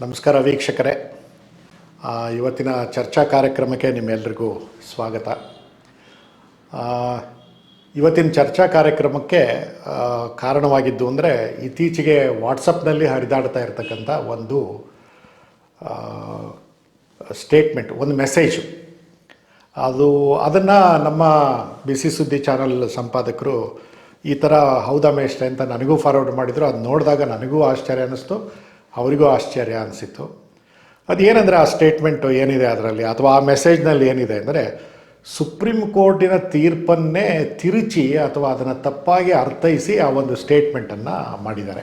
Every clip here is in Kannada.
ನಮಸ್ಕಾರ ವೀಕ್ಷಕರೇ. ಇವತ್ತಿನ ಚರ್ಚಾ ಕಾರ್ಯಕ್ರಮಕ್ಕೆ ನಿಮ್ಮೆಲ್ರಿಗೂ ಸ್ವಾಗತ. ಇವತ್ತಿನ ಚರ್ಚಾ ಕಾರ್ಯಕ್ರಮಕ್ಕೆ ಕಾರಣವಾಗಿದ್ದು ಅಂದರೆ ಇತ್ತೀಚೆಗೆ ವಾಟ್ಸಪ್ನಲ್ಲಿ ಹರಿದಾಡ್ತಾ ಇರತಕ್ಕಂಥ ಒಂದು ಸ್ಟೇಟ್ಮೆಂಟ್ ಒಂದು ಮೆಸೇಜು ಅದು, ಅದನ್ನು ನಮ್ಮ ಬಿಸಿ ಸುದ್ದಿ ಚಾನಲ್ ಸಂಪಾದಕರು ಈ ಥರ ಹೌದಾ ಮೇಷ್ಟೆ ಅಂತ ನನಗೂ ಫಾರ್ವರ್ಡ್ ಮಾಡಿದರು. ಅದು ನೋಡಿದಾಗ ನನಗೂ ಆಶ್ಚರ್ಯ ಅನ್ನಿಸ್ತು. ಅವರಿಗೂ ಆಶ್ಚರ್ಯ ಅನಿಸಿತು ಅದೇನೆಂದರೆ ಆ ಸ್ಟೇಟ್ಮೆಂಟು ಏನಿದೆ ಅದರಲ್ಲಿ, ಅಥವಾ ಆ ಮೆಸೇಜ್ನಲ್ಲಿ ಏನಿದೆ ಅಂದರೆ, ಸುಪ್ರೀಂ ಕೋರ್ಟಿನ ತೀರ್ಪನ್ನೇ ತಿರುಚಿ ಅಥವಾ ಅದನ್ನು ತಪ್ಪಾಗಿ ಅರ್ಥೈಸಿ ಆ ಒಂದು ಸ್ಟೇಟ್ಮೆಂಟನ್ನು ಮಾಡಿದ್ದಾರೆ.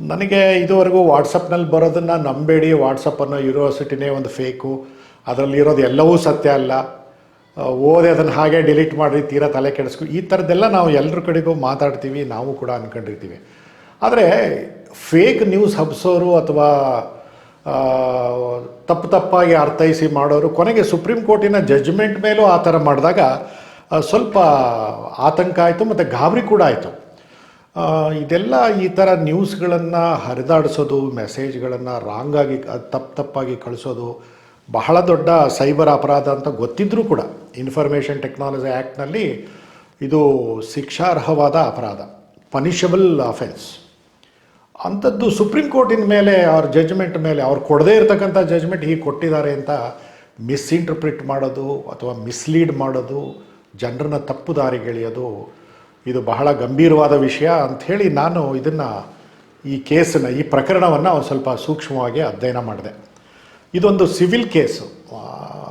ನನಗೆ ಇದುವರೆಗೂ ವಾಟ್ಸಪ್ನಲ್ಲಿ ಬರೋದನ್ನು ನಂಬೇಡಿ. ವಾಟ್ಸಪ್ ಅನ್ನೋ ಯೂನಿವರ್ಸಿಟಿನೇ ಒಂದು ಫೇಕು. ಅದರಲ್ಲಿರೋದು ಎಲ್ಲವೂ ಸತ್ಯ ಅಲ್ಲ. ಓದಿ ಅದನ್ನು ಹಾಗೆ ಡಿಲೀಟ್ ಮಾಡಿ ತೀರಾ ತಲೆ ಕೆಡಿಸ್ಕೊ, ಈ ಥರದ್ದೆಲ್ಲ ನಾವು ಎಲ್ಲರ ಕಡೆಗೂ ಮಾತಾಡ್ತೀವಿ, ನಾವು ಕೂಡ ಅಂದ್ಕೊಂಡಿರ್ತೀವಿ ಆದರೆ ಫೇಕ್ ನ್ಯೂಸ್ ಹಬ್ಸೋರು ಅಥವಾ ತಪ್ಪು ತಪ್ಪಾಗಿ ಅರ್ಥೈಸಿ ಮಾಡೋರು, ಕೊನೆಗೆ ಸುಪ್ರೀಂ ಕೋರ್ಟಿನ ಜಜ್ಮೆಂಟ್ ಮೇಲೂ ಆ ಥರ ಮಾಡಿದಾಗ ಸ್ವಲ್ಪ ಆತಂಕ ಆಯಿತು ಮತ್ತು ಗಾಬರಿ ಕೂಡ ಆಯಿತು. ಇದೆಲ್ಲ ಈ ಥರ ನ್ಯೂಸ್ಗಳನ್ನು ಹರಿದಾಡಿಸೋದು ಮೆಸೇಜ್ಗಳನ್ನು ರಾಂಗಾಗಿ ತಪ್ಪು ತಪ್ಪಾಗಿ ಕಳಿಸೋದು, ಬಹಳ ದೊಡ್ಡ ಸೈಬರ್ ಅಪರಾಧ ಅಂತ ಗೊತ್ತಿದ್ರೂ ಕೂಡ ಇನ್ಫಾರ್ಮೇಷನ್ ಟೆಕ್ನಾಲಜಿ ಆ್ಯಕ್ಟ್ನಲ್ಲಿ ಇದು ಶಿಕ್ಷಾರ್ಹವಾದ ಅಪರಾಧ ಪನಿಷಬಲ್ ಅಫೆನ್ಸ್ ಅಂಥದ್ದು ಸುಪ್ರೀಂ ಕೋರ್ಟಿನ ಮೇಲೆ ಅವ್ರ ಜಜ್ಮೆಂಟ್ ಮೇಲೆ ಅವ್ರು ಕೊಡದೇ ಇರತಕ್ಕಂಥ ಜಜ್ಮೆಂಟ್ ಹೀಗೆ ಕೊಟ್ಟಿದ್ದಾರೆ ಅಂತ ಮಿಸ್ಇಂಟರ್ಪ್ರಿಟ್ ಮಾಡೋದು ಅಥವಾ ಮಿಸ್ಲೀಡ್ ಮಾಡೋದು, ಜನರನ್ನ ತಪ್ಪು ದಾರಿಗೆಳೆಯೋದು ಇದು ಬಹಳ ಗಂಭೀರವಾದ ವಿಷಯ ಅಂಥೇಳಿ ನಾನು ಇದನ್ನು ಈ ಕೇಸನ್ನು ಈ ಪ್ರಕರಣವನ್ನು ಒಂದು ಸ್ವಲ್ಪ ಸೂಕ್ಷ್ಮವಾಗಿ ಅಧ್ಯಯನ ಮಾಡಿದೆ. ಇದೊಂದು ಸಿವಿಲ್ ಕೇಸು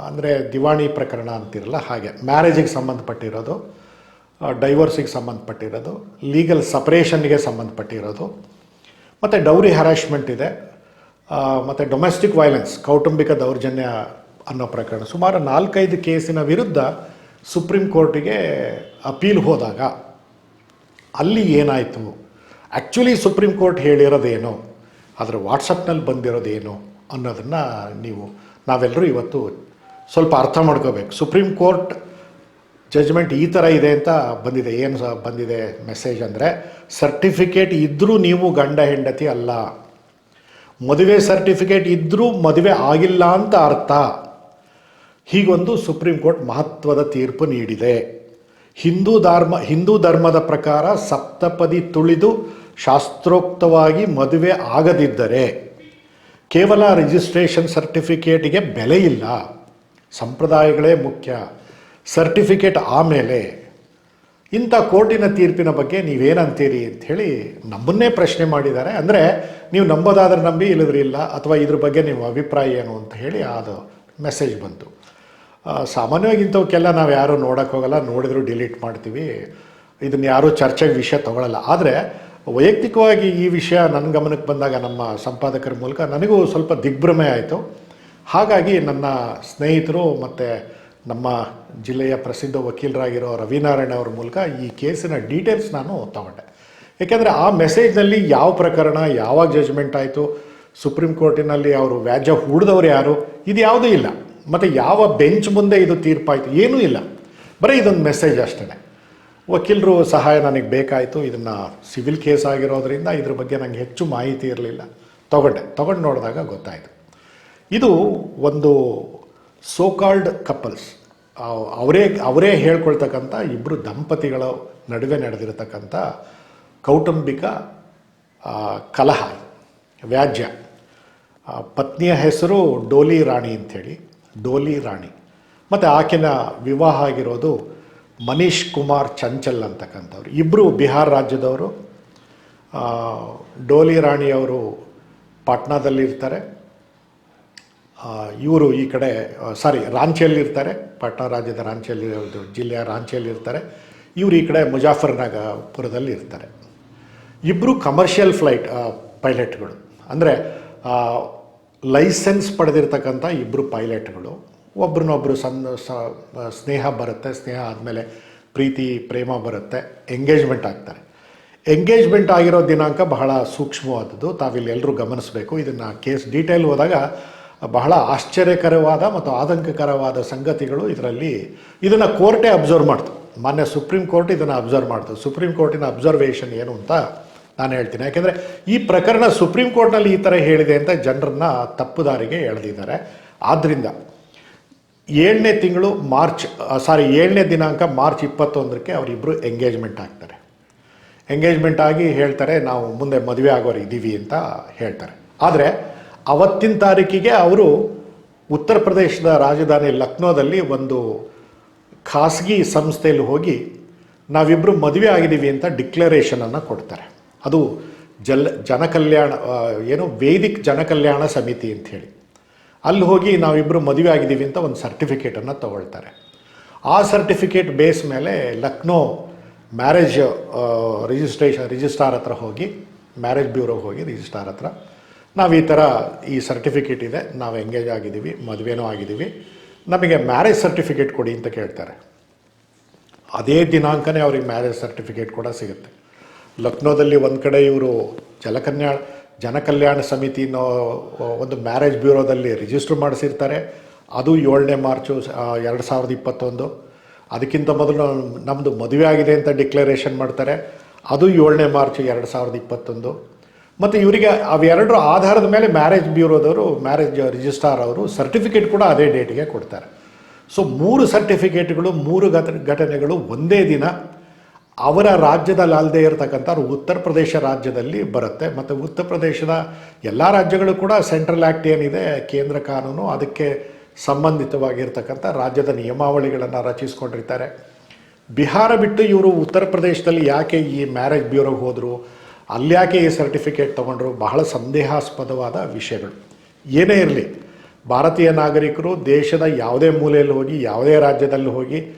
ಅಂದರೆ ದಿವಾಣಿ ಪ್ರಕರಣ ಅಂತಿರಲ್ಲ, ಹಾಗೆ ಮ್ಯಾರೇಜಿಗೆ ಸಂಬಂಧಪಟ್ಟಿರೋದು ಡೈವರ್ಸಿಗೆ ಸಂಬಂಧಪಟ್ಟಿರೋದು ಲೀಗಲ್ ಸಪ್ರೇಷನ್ಗೆ ಸಂಬಂಧಪಟ್ಟಿರೋದು ಮತ್ತು ಡೌರಿ ಹರಾಶ್ಮೆಂಟ್ ಇದೆ. ಮತ್ತು ಡೊಮೆಸ್ಟಿಕ್ ವೈಲೆನ್ಸ್, ಕೌಟುಂಬಿಕ ದೌರ್ಜನ್ಯ ಅನ್ನೋ ಪ್ರಕರಣ. ಸುಮಾರು ನಾಲ್ಕೈದು ಕೇಸಿನ ವಿರುದ್ಧ ಸುಪ್ರೀಂ ಕೋರ್ಟಿಗೆ ಅಪೀಲ್ ಹೋದಾಗ ಅಲ್ಲಿ ಏನಾಯಿತು? ಆ್ಯಕ್ಚುಲಿ ಸುಪ್ರೀಂ ಕೋರ್ಟ್ ಹೇಳಿರೋದೇನು? ಅದರ ವಾಟ್ಸಪ್ನಲ್ಲಿ ಬಂದಿರೋದೇನು? ಅನ್ನೋದನ್ನು ನೀವು ನಾವೆಲ್ಲರೂ ಇವತ್ತು ಸ್ವಲ್ಪ ಅರ್ಥ ಮಾಡ್ಕೋಬೇಕು. ಸುಪ್ರೀಂ ಕೋರ್ಟ್ ಜಜ್ಮೆಂಟ್ ಈ ಥರ ಇದೆ ಅಂತ ಬಂದಿದೆ, ಏನು ಸಹ ಬಂದಿದೆ ಮೆಸೇಜ್ ಅಂದರೆ ಸರ್ಟಿಫಿಕೇಟ್ ಇದ್ದರೂ ನೀವು ಗಂಡ ಹೆಂಡತಿ ಅಲ್ಲ. ಮದುವೆ ಸರ್ಟಿಫಿಕೇಟ್ ಇದ್ದರೂ ಮದುವೆ ಆಗಿಲ್ಲ ಅಂತ ಅರ್ಥ. ಹೀಗೊಂದು ಸುಪ್ರೀಂ ಕೋರ್ಟ್ ಮಹತ್ವದ ತೀರ್ಪು ನೀಡಿದೆ. ಹಿಂದೂ ಧರ್ಮ, ಹಿಂದೂ ಧರ್ಮದ ಪ್ರಕಾರ ಸಪ್ತಪದಿ ತುಳಿದು ಶಾಸ್ತ್ರೋಕ್ತವಾಗಿ ಮದುವೆ ಆಗದಿದ್ದರೆ ಕೇವಲ ರಿಜಿಸ್ಟ್ರೇಷನ್ ಸರ್ಟಿಫಿಕೇಟಿಗೆ ಬೆಲೆ ಇಲ್ಲ. ಸಂಪ್ರದಾಯಗಳೇ ಮುಖ್ಯ. ಸರ್ಟಿಫಿಕೇಟ್ ಆಮೇಲೆ ಇಂಥ ಕೋರ್ಟಿನ ತೀರ್ಪಿನ ಬಗ್ಗೆ ನೀವೇನಂತೀರಿ ಅಂಥೇಳಿ ನಮ್ಮನ್ನೇ ಪ್ರಶ್ನೆ ಮಾಡಿದ್ದಾರೆ. ಅಂದರೆ ನೀವು ನಂಬೋದಾದ್ರೆ ನಂಬಿ ಇಲ್ಲದ್ರೆ ಇಲ್ಲ, ಅಥವಾ ಇದ್ರ ಬಗ್ಗೆ ನಿಮ್ಮ ಅಭಿಪ್ರಾಯ ಏನು ಅಂತ ಹೇಳಿ ಅದು ಮೆಸೇಜ್ ಬಂತು. ಸಾಮಾನ್ಯವಾಗಿ ಇಂಥವಕ್ಕೆಲ್ಲ ನಾವು ಯಾರೂ ನೋಡೋಕ್ಕೆ ಹೋಗಲ್ಲ, ನೋಡಿದ್ರು ಡಿಲೀಟ್ ಮಾಡ್ತೀವಿ. ಇದನ್ನು ಯಾರೂ ಚರ್ಚೆಗೆ ವಿಷಯ ತಗೊಳ್ಳಲ್ಲ ಆದರೆ ವೈಯಕ್ತಿಕವಾಗಿ ಈ ವಿಷಯ ನನ್ನ ಗಮನಕ್ಕೆ ಬಂದಾಗ, ನಮ್ಮ ಸಂಪಾದಕರ ಮೂಲಕ ನನಗೂ ಸ್ವಲ್ಪ ದಿಗ್ಭ್ರಮೆ ಆಯಿತು. ಹಾಗಾಗಿ ನನ್ನ ಸ್ನೇಹಿತರು ಮತ್ತು ನಮ್ಮ ಜಿಲ್ಲೆಯ ಪ್ರಸಿದ್ಧ ವಕೀಲರಾಗಿರೋ ರವಿನಾರಾಯಣ ಅವ್ರ ಮೂಲಕ ಈ ಕೇಸಿನ ಡೀಟೇಲ್ಸ್ ನಾನು ತಗೊಂಡೆ ಏಕೆಂದರೆ ಆ ಮೆಸೇಜ್ನಲ್ಲಿ ಯಾವ ಪ್ರಕರಣ, ಯಾವಾಗ ಜಜ್ಮೆಂಟ್ ಆಯಿತು, ಸುಪ್ರೀಂ ಕೋರ್ಟಿನಲ್ಲಿ ಅವರು ವ್ಯಾಜ್ಯ ಹೂಡಿದವರು ಯಾರು, ಇದು ಯಾವುದೂ ಇಲ್ಲ. ಮತ್ತು ಯಾವ ಬೆಂಚ್ ಮುಂದೆ ಇದು ತೀರ್ಪಾಯಿತು ಏನೂ ಇಲ್ಲ. ಬರೀ ಇದೊಂದು ಮೆಸೇಜ್ ಅಷ್ಟೇ ವಕೀಲರು ಸಹಾಯ ನನಗೆ ಬೇಕಾಯಿತು, ಇದನ್ನು ಸಿವಿಲ್ ಕೇಸ್ ಆಗಿರೋದ್ರಿಂದ ಇದ್ರ ಬಗ್ಗೆ ನನಗೆ ಹೆಚ್ಚು ಮಾಹಿತಿ ಇರಲಿಲ್ಲ. ತಗೊಂಡೆ. ತಗೊಂಡು ನೋಡಿದಾಗ ಗೊತ್ತಾಯಿತು. ಇದು ಒಂದು ಸೋಕಾಲ್ಡ್ ಕಪಲ್ಸ್ ಅವರೇ ಅವರೇ ಹೇಳ್ಕೊಳ್ತಕ್ಕಂಥ ಇಬ್ಬರು ದಂಪತಿಗಳ ನಡುವೆ ನಡೆದಿರತಕ್ಕಂಥ ಕೌಟುಂಬಿಕ ಕಲಹ, ವ್ಯಾಜ್ಯ. ಪತ್ನಿಯ ಹೆಸರು ಡೋಲಿ ರಾಣಿ ಅಂಥೇಳಿ. ಡೋಲಿ ರಾಣಿ. ಮತ್ತು ಆಕೆನ ವಿವಾಹ ಆಗಿರೋದು ಮನೀಶ್ ಕುಮಾರ್ ಚಂಚಲ್ ಅಂತಕ್ಕಂಥವ್ರು. ಇಬ್ಬರು ಬಿಹಾರ ರಾಜ್ಯದವರು. ಡೋಲಿ ರಾಣಿಯವರು ಪಾಟ್ನಾದಲ್ಲಿರ್ತಾರೆ. ಇವರು ಈ ಕಡೆ ಸಾರಿ ರಾಂಚಿಯಲ್ಲಿ ಇರ್ತಾರೆ ಪಾಟ್ನಾ ರಾಜ್ಯದ ರಾಂಚಿಯಲ್ಲಿ ಜಿಲ್ಲೆಯ ರಾಂಚಿಯಲ್ಲಿ ಇರ್ತಾರೆ ಇವರು ಈ ಕಡೆ ಮುಜಾಫರ್ನಾಗಪುರದಲ್ಲಿ ಇರ್ತಾರೆ ಇಬ್ಬರು ಕಮರ್ಷಿಯಲ್ ಫ್ಲೈಟ್ ಪೈಲಟ್ಗಳು ಅಂದರೆ ಲೈಸೆನ್ಸ್ ಪಡೆದಿರ್ತಕ್ಕಂಥ ಇಬ್ಬರು ಪೈಲಟ್ಗಳು ಒಬ್ರನ್ನೊಬ್ಬರು ಸನ್ ಸ್ನೇಹ ಬರುತ್ತೆ, ಸ್ನೇಹ ಆದಮೇಲೆ ಪ್ರೀತಿ, ಪ್ರೇಮ ಬರುತ್ತೆ ಎಂಗೇಜ್ಮೆಂಟ್ ಆಗ್ತಾರೆ. ಎಂಗೇಜ್ಮೆಂಟ್ ಆಗಿರೋ ದಿನಾಂಕ ಬಹಳ ಸೂಕ್ಷ್ಮವಾದದ್ದು. ತಾವಿಲ್ಲಿ ಎಲ್ಲರೂ ಗಮನಿಸಬೇಕು. ಇದನ್ನು ಕೇಸ್ ಡೀಟೇಲ್ ಹೋದಾಗ ಬಹಳ ಆಶ್ಚರ್ಯಕರವಾದ ಮತ್ತು ಆತಂಕಕರವಾದ ಸಂಗತಿಗಳು ಇದರಲ್ಲಿ ಇದನ್ನು ಕೋರ್ಟೇ ಅಬ್ಸರ್ವ್ ಮಾಡ್ತು. ಮೊನ್ನೆ ಸುಪ್ರೀಂ ಕೋರ್ಟ್ ಇದನ್ನು ಅಬ್ಸರ್ವ್ ಮಾಡ್ತು. ಸುಪ್ರೀಂ ಕೋರ್ಟಿನ ಅಬ್ಸರ್ವೇಷನ್ ಏನು ಅಂತ ನಾನು ಹೇಳ್ತೀನಿ. ಯಾಕೆಂದರೆ ಈ ಪ್ರಕರಣ ಸುಪ್ರೀಂ ಕೋರ್ಟ್ನಲ್ಲಿ ಈ ಥರ ಹೇಳಿದೆ ಅಂತ ಜನರನ್ನ ತಪ್ಪು ದಾರಿಗೆ ಎಳೆದಿದ್ದಾರೆ. ಆದ್ದರಿಂದ ಏಳನೇ ತಿಂಗಳು ಮಾರ್ಚ್ ಸಾರಿ ಏಳನೇ ದಿನಾಂಕ ಮಾರ್ಚ್ ಇಪ್ಪತ್ತೊಂದಕ್ಕೆ ಅವರಿಬ್ಬರು ಎಂಗೇಜ್ಮೆಂಟ್ ಆಗ್ತಾರೆ. ಎಂಗೇಜ್ಮೆಂಟ್ ಆಗಿ ಹೇಳ್ತಾರೆ, ನಾವು ಮುಂದೆ ಮದುವೆ ಆಗೋರು ಇದ್ದೀವಿ ಅಂತ ಹೇಳ್ತಾರೆ. ಆದರೆ ಅವತ್ತಿನ ತಾರೀಕಿಗೆ ಅವರು ಉತ್ತರ ಪ್ರದೇಶದ ರಾಜಧಾನಿ ಲಕ್ನೋದಲ್ಲಿ ಒಂದು ಖಾಸಗಿ ಸಂಸ್ಥೆಯಲ್ಲಿ ಹೋಗಿ ನಾವಿಬ್ಬರು ಮದುವೆ ಆಗಿದ್ದೀವಿ ಅಂತ ಡಿಕ್ಲರೇಷನನ್ನು ಕೊಡ್ತಾರೆ. ಅದು ಜಲ್, ಜನಕಲ್ಯಾಣ ಏನು ವೇದಿಕ್ ಜನಕಲ್ಯಾಣ ಸಮಿತಿ ಅಂತ ಹೇಳಿ. ಅಲ್ಲಿ ಹೋಗಿ ನಾವಿಬ್ಬರು ಮದುವೆ ಆಗಿದ್ದೀವಿ ಅಂತ ಒಂದು ಸರ್ಟಿಫಿಕೇಟನ್ನು ತಗೊಳ್ತಾರೆ. ಆ ಸರ್ಟಿಫಿಕೇಟ್ ಬೇಸ್ ಮೇಲೆ ಲಕ್ನೋ ಮ್ಯಾರೇಜ್ ರಿಜಿಸ್ಟ್ರೇಷನ್ ರಿಜಿಸ್ಟ್ರಾರ್ ಹತ್ರ ಹೋಗಿ, ಮ್ಯಾರೇಜ್ ಬ್ಯೂರೋಗೆ ಹೋಗಿ ರಿಜಿಸ್ಟ್ರಾರ್ ಹತ್ರ ನಾವು ಈ ಥರ ಈ ಸರ್ಟಿಫಿಕೇಟ್ ಇದೆ. ನಾವು ಎಂಗೇಜ್ ಆಗಿದ್ದೀವಿ, ಮದುವೆನೂ ಆಗಿದ್ದೀವಿ. ನಮಗೆ ಮ್ಯಾರೇಜ್ ಸರ್ಟಿಫಿಕೇಟ್ ಕೊಡಿ ಅಂತ ಕೇಳ್ತಾರೆ. ಅದೇ ದಿನಾಂಕನೇ ಅವ್ರಿಗೆ ಮ್ಯಾರೇಜ್ ಸರ್ಟಿಫಿಕೇಟ್ ಕೂಡ ಸಿಗುತ್ತೆ. ಲಕ್ನೋದಲ್ಲಿ ಒಂದು ಕಡೆ ಇವರು ಜಲಕನ್ಯಾ, ಜನಕಲ್ಯಾಣ ಸಮಿತಿ ಅನ್ನೋ ಒಂದು ಮ್ಯಾರೇಜ್ ಬ್ಯೂರೋದಲ್ಲಿ ರಿಜಿಸ್ಟರ್ ಮಾಡಿಸಿರ್ತಾರೆ. ಅದು ಏಳನೇ ಮಾರ್ಚು ಎರಡು ಸಾವಿರದ ಇಪ್ಪತ್ತೊಂದು. ಅದಕ್ಕಿಂತ ಮೊದಲು ನಮ್ಮದು ಮದುವೆ ಆಗಿದೆ ಅಂತ ಡಿಕ್ಲರೇಷನ್ ಮಾಡ್ತಾರೆ. ಅದು ಏಳನೇ ಮಾರ್ಚ್ ಎರಡು ಸಾವಿರದ ಇಪ್ಪತ್ತೊಂದು. ಮತ್ತು ಇವರಿಗೆ ಅವೆರಡರ ಆಧಾರದ ಮೇಲೆ ಮ್ಯಾರೇಜ್ ಬ್ಯೂರೋದವರು ಮ್ಯಾರೇಜ್ ರಿಜಿಸ್ಟ್ರಾರ್ ಅವರು ಸರ್ಟಿಫಿಕೇಟ್ ಕೂಡ ಅದೇ ಡೇಟಿಗೆ ಕೊಡ್ತಾರೆ. ಸೊ ಮೂರು ಸರ್ಟಿಫಿಕೇಟ್ಗಳು ಮೂರು ಘಟ, ಘಟನೆಗಳು ಒಂದೇ ದಿನ ಅವರ ರಾಜ್ಯದ ಅಲ್ಲದೆ ಇರತಕ್ಕಂಥ ಅವ್ರ ಉತ್ತರ ಪ್ರದೇಶ ರಾಜ್ಯದಲ್ಲಿ ಬರುತ್ತೆ. ಮತ್ತು ಉತ್ತರ ಪ್ರದೇಶದ ಎಲ್ಲ ರಾಜ್ಯಗಳು ಕೂಡ ಸೆಂಟ್ರಲ್ ಆ್ಯಕ್ಟ್ ಏನಿದೆ, ಕೇಂದ್ರ ಕಾನೂನು ಅದಕ್ಕೆ ಸಂಬಂಧಿತವಾಗಿರ್ತಕ್ಕಂಥ ರಾಜ್ಯದ ನಿಯಮಾವಳಿಗಳನ್ನು ರಚಿಸ್ಕೊಂಡಿರ್ತಾರೆ. ಬಿಹಾರ ಬಿಟ್ಟು ಇವರು ಉತ್ತರ ಪ್ರದೇಶದಲ್ಲಿ ಯಾಕೆ ಈ ಮ್ಯಾರೇಜ್ ಬ್ಯೂರೋಗೆ ಹೋದರು? ಅಲ್ಲಿ ಯಾಕೆ ಈ ಸರ್ಟಿಫಿಕೇಟ್ ತೊಗೊಂಡ್ರು? ಬಹಳ ಸಂದೇಹಾಸ್ಪದವಾದ ವಿಷಯಗಳು. ಏನೇ ಇರಲಿ, ಭಾರತೀಯ ನಾಗರಿಕರು ದೇಶದ ಯಾವುದೇ ಮೂಲೆಯಲ್ಲಿ ಹೋಗಿ, ಯಾವುದೇ ರಾಜ್ಯದಲ್ಲಿ ಹೋಗಿ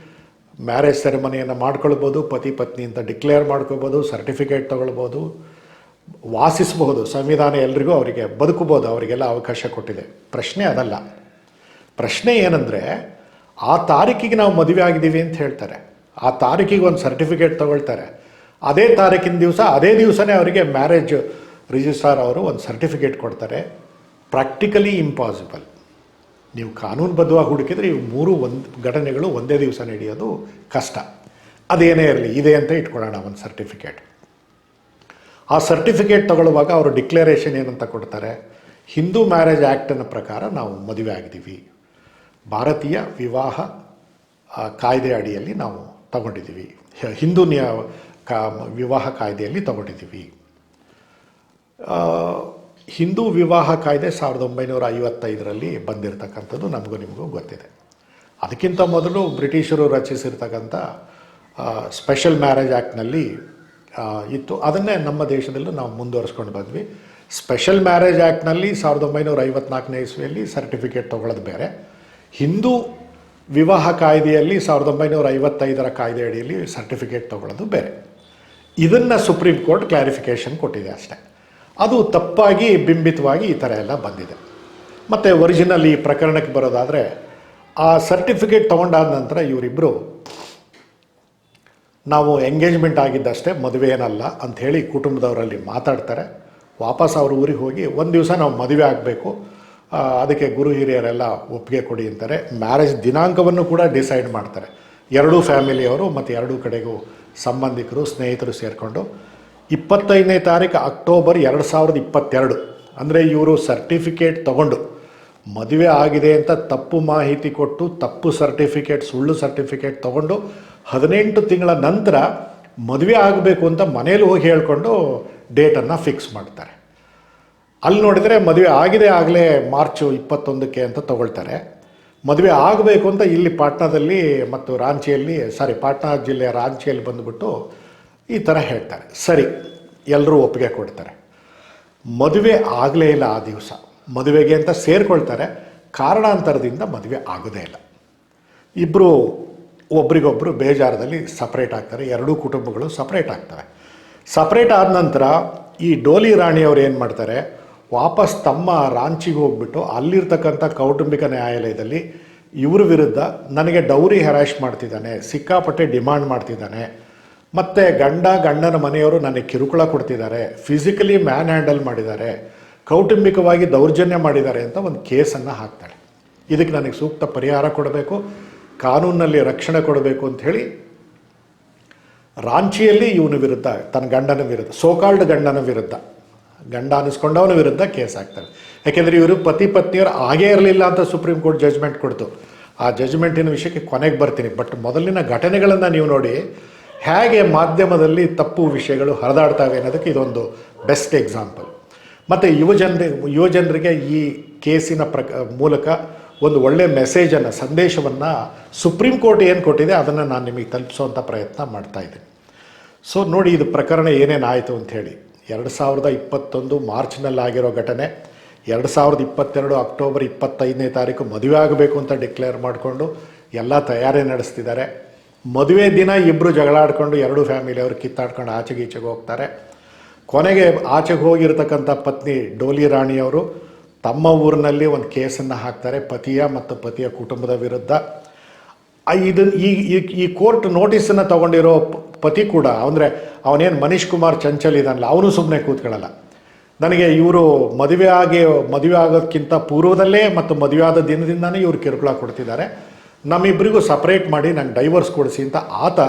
ಮ್ಯಾರೇಜ್ ಸೆರೆಮನಿಯನ್ನು ಮಾಡ್ಕೊಳ್ಬೋದು, ಪತಿ ಪತ್ನಿ ಅಂತ ಡಿಕ್ಲೇರ್ ಮಾಡ್ಕೋಬೋದು ಸರ್ಟಿಫಿಕೇಟ್ ತೊಗೊಳ್ಬೋದು, ವಾಸಿಸಬಹುದು, ಸಂವಿಧಾನ ಎಲ್ರಿಗೂ ಅವರಿಗೆ ಬದುಕಬೋದು, ಅವರಿಗೆಲ್ಲ ಅವಕಾಶ ಕೊಟ್ಟಿದೆ. ಪ್ರಶ್ನೆ ಅದಲ್ಲ. ಪ್ರಶ್ನೆ ಏನಂದರೆ, ಆ ತಾರೀಕಿಗೆ ನಾವು ಮದುವೆ ಆಗಿದ್ದೀವಿ ಅಂತ ಹೇಳ್ತಾರೆ. ಆ ತಾರೀಕಿಗೆ ಒಂದು ಸರ್ಟಿಫಿಕೇಟ್ ತಗೊಳ್ತಾರೆ. ಅದೇ ತಾರೀಕಿನ ದಿವಸ, ಅದೇ ದಿವಸನೇ ಅವರಿಗೆ ಮ್ಯಾರೇಜ್ ರಿಜಿಸ್ಟ್ರಾರ್ ಅವರು ಒಂದು ಸರ್ಟಿಫಿಕೇಟ್ ಕೊಡ್ತಾರೆ. ಪ್ರಾಕ್ಟಿಕಲಿ ಇಂಪಾಸಿಬಲ್ ನೀವು ಕಾನೂನುಬದ್ಧವಾಗಿ ಹುಡುಕಿದ್ರೆ ಇವು ಮೂರು ಒಂದು ಘಟನೆಗಳು ಒಂದೇ ದಿವಸ ನಡೆಯೋದು ಕಷ್ಟ. ಅದೇನೇ ಇರಲಿ, ಇದೆ ಅಂತ ಇಟ್ಕೊಳ್ಳೋಣ ಒಂದು ಸರ್ಟಿಫಿಕೇಟ್. ಆ ಸರ್ಟಿಫಿಕೇಟ್ ತಗೊಳ್ಳುವಾಗ ಅವರು ಡಿಕ್ಲರೇಷನ್ ಏನಂತ ಕೊಡ್ತಾರೆ? ಹಿಂದೂ ಮ್ಯಾರೇಜ್ ಆ್ಯಕ್ಟನ ಪ್ರಕಾರ ನಾವು ಮದುವೆ ಆಗಿದ್ದೀವಿ. ಭಾರತೀಯ ವಿವಾಹ ಕಾಯ್ದೆ ಅಡಿಯಲ್ಲಿ ನಾವು ತಗೊಂಡಿದ್ದೀವಿ. ಹಿಂದೂ ಕಾ ವಿವಾಹ ಕಾಯ್ದೆಯಲ್ಲಿ ತಗೊಂಡಿದ್ದೀವಿ. ಹಿಂದೂ ವಿವಾಹ ಕಾಯ್ದೆ ಸಾವಿರದ ಒಂಬೈನೂರ ಐವತ್ತೈದರಲ್ಲಿ ಬಂದಿರತಕ್ಕಂಥದ್ದು ನಮಗೂ ನಿಮಗೂ ಗೊತ್ತಿದೆ. ಅದಕ್ಕಿಂತ ಮೊದಲು ಬ್ರಿಟಿಷರು ರಚಿಸಿರ್ತಕ್ಕಂಥ ಸ್ಪೆಷಲ್ ಮ್ಯಾರೇಜ್ ಆ್ಯಕ್ಟ್ನಲ್ಲಿ ಇತ್ತು. ಅದನ್ನೇ ನಮ್ಮ ದೇಶದಲ್ಲೂ ನಾವು ಮುಂದುವರಿಸ್ಕೊಂಡು ಬಂದ್ವಿ. ಸ್ಪೆಷಲ್ ಮ್ಯಾರೇಜ್ ಆ್ಯಕ್ಟ್ನಲ್ಲಿ ಸಾವಿರದ ಒಂಬೈನೂರ ಐವತ್ನಾಲ್ಕನೇ ಇಸ್ವಿಯಲ್ಲಿ ಸರ್ಟಿಫಿಕೇಟ್ ತೊಗೊಳ್ಳೋದು ಬೇರೆ. ಹಿಂದೂ ವಿವಾಹ ಕಾಯ್ದೆಯಲ್ಲಿ ಸಾವಿರದ ಒಂಬೈನೂರ ಐವತ್ತೈದರ ಕಾಯ್ದೆ ಅಡಿಯಲ್ಲಿ ಸರ್ಟಿಫಿಕೇಟ್ ತೊಗೊಳ್ಳೋದು ಬೇರೆ. ಇದನ್ನು ಸುಪ್ರೀಂ ಕೋರ್ಟ್ ಕ್ಲಾರಿಫಿಕೇಷನ್ ಕೊಟ್ಟಿದೆ ಅಷ್ಟೇ. ಅದು ತಪ್ಪಾಗಿ, ಬಿಂಬಿತವಾಗಿ ಈ ಥರ ಎಲ್ಲ ಬಂದಿದೆ. ಮತ್ತು ಒರಿಜಿನಲ್ ಈ ಪ್ರಕರಣಕ್ಕೆ ಬರೋದಾದರೆ, ಆ ಸರ್ಟಿಫಿಕೇಟ್ ತೊಗೊಂಡಾದ ನಂತರ ಇವರಿಬ್ಬರು ನಾವು ಎಂಗೇಜ್ಮೆಂಟ್ ಆಗಿದ್ದಷ್ಟೇ, ಮದುವೆ ಏನಲ್ಲ ಅಂಥೇಳಿ ಕುಟುಂಬದವರಲ್ಲಿ ಮಾತಾಡ್ತಾರೆ. ವಾಪಸ್ ಅವ್ರ ಊರಿಗೆ ಹೋಗಿ, ಒಂದು ದಿವಸ ನಾವು ಮದುವೆ ಆಗಬೇಕು. ಅದಕ್ಕೆ ಗುರು ಹಿರಿಯರೆಲ್ಲ ಒಪ್ಪಿಗೆ ಕೊಡಿ ಅಂತಾರೆ. ಮ್ಯಾರೇಜ್ ದಿನಾಂಕವನ್ನು ಕೂಡ ಡಿಸೈಡ್ ಮಾಡ್ತಾರೆ. ಎರಡೂ ಫ್ಯಾಮಿಲಿಯವರು ಮತ್ತು ಎರಡೂ ಕಡೆಗೂ ಸಂಬಂಧಿಕರು, ಸ್ನೇಹಿತರು ಸೇರಿಕೊಂಡು ಇಪ್ಪತ್ತೈದನೇ ತಾರೀಕು ಅಕ್ಟೋಬರ್ ಎರಡು ಸಾವಿರದ ಇಪ್ಪತ್ತೆರಡು, ಅಂದರೆ ಇವರು ಸರ್ಟಿಫಿಕೇಟ್ ತಗೊಂಡು ಮದುವೆ ಆಗಿದೆ ಅಂತ ತಪ್ಪು ಮಾಹಿತಿ ಕೊಟ್ಟು, ತಪ್ಪು ಸರ್ಟಿಫಿಕೇಟ್, ಸುಳ್ಳು ಸರ್ಟಿಫಿಕೇಟ್ ತಗೊಂಡು ಹದಿನೆಂಟು ತಿಂಗಳ ನಂತರ ಮದುವೆ ಆಗಬೇಕು ಅಂತ ಮನೇಲಿ ಹೋಗಿ ಹೇಳ್ಕೊಂಡು ಡೇಟನ್ನು ಫಿಕ್ಸ್ ಮಾಡ್ತಾರೆ. ಅಲ್ಲಿ ನೋಡಿದರೆ ಮದುವೆ ಆಗಿದೆ ಆಗಲೇ ಮಾರ್ಚು ಇಪ್ಪತ್ತೊಂದಕ್ಕೆ ಅಂತ ತಗೊಳ್ತಾರೆ. ಮದುವೆ ಆಗಬೇಕು ಅಂತ ಇಲ್ಲಿ ಪಾಟ್ನಾದಲ್ಲಿ ಮತ್ತು ರಾಂಚಿಯಲ್ಲಿ ಸಾರಿ ಪಾಟ್ನಾ ಜಿಲ್ಲೆಯ ರಾಂಚಿಯಲ್ಲಿ ಬಂದುಬಿಟ್ಟು ಈ ಥರ ಹೇಳ್ತಾರೆ. ಸರಿ ಎಲ್ಲರೂ ಒಪ್ಪಿಗೆ ಕೊಡ್ತಾರೆ. ಮದುವೆ ಆಗಲೇ ಇಲ್ಲ ಆ ದಿವಸ. ಮದುವೆಗೆ ಅಂತ ಸೇರಿಕೊಳ್ತಾರೆ. ಕಾರಣಾಂತರದಿಂದ ಮದುವೆ ಆಗೋದೇ ಇಲ್ಲ. ಇಬ್ಬರು ಒಬ್ರಿಗೊಬ್ಬರು ಬೇಜಾರದಲ್ಲಿ ಸಪ್ರೇಟ್ ಆಗ್ತಾರೆ. ಎರಡೂ ಕುಟುಂಬಗಳು ಸಪ್ರೇಟ್ ಆಗ್ತವೆ. ಸಪ್ರೇಟ್ ಆದ ನಂತರ ಈ ಡೋಲಿ ರಾಣಿಯವರು ಏನು ಮಾಡ್ತಾರೆ? ವಾಪಸ್ ತಮ್ಮ ರಾಂಚಿಗೆ ಹೋಗ್ಬಿಟ್ಟು ಅಲ್ಲಿರ್ತಕ್ಕಂಥ ಕೌಟುಂಬಿಕ ನ್ಯಾಯಾಲಯದಲ್ಲಿ ಇವ್ರ ವಿರುದ್ಧ ನನಗೆ ಡೌರಿ ಹೆರಾಶ್ ಮಾಡ್ತಿದ್ದಾನೆ, ಸಿಕ್ಕಾಪಟ್ಟೆ ಡಿಮಾಂಡ್ ಮಾಡ್ತಿದ್ದಾನೆ. ಮತ್ತು ಗಂಡ ಗಂಡನ ಮನೆಯವರು ನನಗೆ ಕಿರುಕುಳ ಕೊಡ್ತಿದ್ದಾರೆ ಫಿಸಿಕಲಿ ಮ್ಯಾನ್ ಹ್ಯಾಂಡಲ್ ಮಾಡಿದ್ದಾರೆ, ಕೌಟುಂಬಿಕವಾಗಿ ದೌರ್ಜನ್ಯ ಮಾಡಿದ್ದಾರೆ ಅಂತ ಒಂದು ಕೇಸನ್ನು ಹಾಕ್ತಾಳೆ. ಇದಕ್ಕೆ ನನಗೆ ಸೂಕ್ತ ಪರಿಹಾರ ಕೊಡಬೇಕು ಕಾನೂನಲ್ಲಿ ರಕ್ಷಣೆ ಕೊಡಬೇಕು ಅಂತ ಹೇಳಿ ರಾಂಚಿಯಲ್ಲಿ ಇವನ ವಿರುದ್ಧ, ತನ್ನ ಗಂಡನ ವಿರುದ್ಧ ಸೋಕಾಲ್ಡ್ ಗಂಡನ ವಿರುದ್ಧ ಗಂಡ ಅನ್ನಿಸ್ಕೊಂಡವನ ವಿರುದ್ಧ ಕೇಸ್ ಹಾಕ್ತಾರೆ ಯಾಕೆಂದರೆ ಇವರು ಪತಿ ಪತ್ನಿಯವರು ಆಗೇ ಇರಲಿಲ್ಲ ಅಂತ ಸುಪ್ರೀಂ ಕೋರ್ಟ್ ಜಜ್ಮೆಂಟ್ ಕೊಡ್ತು. ಆ ಜಜ್ಮೆಂಟಿನ ವಿಷಯಕ್ಕೆ ಕೊನೆಗೆ ಬರ್ತೀನಿ. ಬಟ್ ಮೊದಲಿನ ಘಟನೆಗಳನ್ನು ನೀವು ನೋಡಿ, ಹೇಗೆ ಮಾಧ್ಯಮದಲ್ಲಿ ತಪ್ಪು ವಿಷಯಗಳು ಹರಿದಾಡ್ತವೆ ಅನ್ನೋದಕ್ಕೆ ಇದೊಂದು ಬೆಸ್ಟ್ ಎಕ್ಸಾಂಪಲ್ ಮತ್ತು ಯುವಜನರಿ ಯುವಜನರಿಗೆ ಈ ಕೇಸಿನ ಪ್ರಕ, ಮೂಲಕ ಒಂದು ಒಳ್ಳೆಯ ಮೆಸೇಜನ್ನು ಸಂದೇಶವನ್ನು ಸುಪ್ರೀಂ ಕೋರ್ಟ್ ಏನು ಕೊಟ್ಟಿದೆ, ಅದನ್ನು ನಾನು ನಿಮಗೆ ತಲುಪಿಸುವಂಥ ಪ್ರಯತ್ನ ಮಾಡ್ತಾ ಇದ್ದೀನಿ. ಸೊ ನೋಡಿ, ಇದು ಪ್ರಕರಣ ಏನೇನು ಆಯಿತು ಅಂಥೇಳಿ ಎರಡು ಸಾವಿರದ ಇಪ್ಪತ್ತೊಂದು ಮಾರ್ಚ್ನಲ್ಲಾಗಿರೋ ಘಟನೆ, ಎರಡು ಸಾವಿರದ ಇಪ್ಪತ್ತೆರಡು ಅಕ್ಟೋಬರ್ ಇಪ್ಪತ್ತೈದನೇ ತಾರೀಕು ಮದುವೆ ಆಗಬೇಕು ಅಂತ ಡಿಕ್ಲೇರ್ ಮಾಡಿಕೊಂಡು ಎಲ್ಲ ತಯಾರಿ ನಡೆಸ್ತಿದ್ದಾರೆ. ಮದುವೆ ದಿನ ಇಬ್ಬರು ಜಗಳಾಡ್ಕೊಂಡು ಎರಡು ಫ್ಯಾಮಿಲಿಯವರು ಕಿತ್ತಾಡ್ಕೊಂಡು ಆಚೆಗೆ ಈಚೆಗೆ ಹೋಗ್ತಾರೆ. ಕೊನೆಗೆ ಆಚೆಗೆ ಹೋಗಿರ್ತಕ್ಕಂಥ ಪತ್ನಿ ಡೋಲಿ ರಾಣಿಯವರು ತಮ್ಮ ಊರಿನಲ್ಲಿ ಒಂದು ಕೇಸನ್ನು ಹಾಕ್ತಾರೆ, ಪತಿಯ ಮತ್ತು ಪತಿಯ ಕುಟುಂಬದ ವಿರುದ್ಧ. ಇದನ್ನ ಈ ಈ- ಕೋರ್ಟ್ ನೋಟಿಸನ್ನು ತಗೊಂಡಿರೋ ಪತಿ ಕೂಡ ಅಂದರೆ ಅವನೇನು ಮನೀಶ್ ಕುಮಾರ್ ಚಂಚಲ್ ಇದಾನಲ್ಲ, ಅವನು ಸುಮ್ಮನೆ ಕೂತ್ಕೊಳ್ಳಲ್ಲ. ನನಗೆ ಇವರು ಮದುವೆ ಆಗಿ, ಮದುವೆ ಆಗೋದಕ್ಕಿಂತ ಪೂರ್ವದಲ್ಲೇ ಮತ್ತು ಮದುವೆ ಆದ ದಿನದಿಂದನೇ ಇವರು ಕಿರುಕುಳ ಕೊಡ್ತಿದ್ದಾರೆ. ನಮ್ಮಿಬ್ಬರಿಗೂ ಸಪ್ರೇಟ್ ಮಾಡಿ ನಂಗೆ ಡೈವರ್ಸ್ ಕೊಡಿಸಿ ಅಂತ ಆತ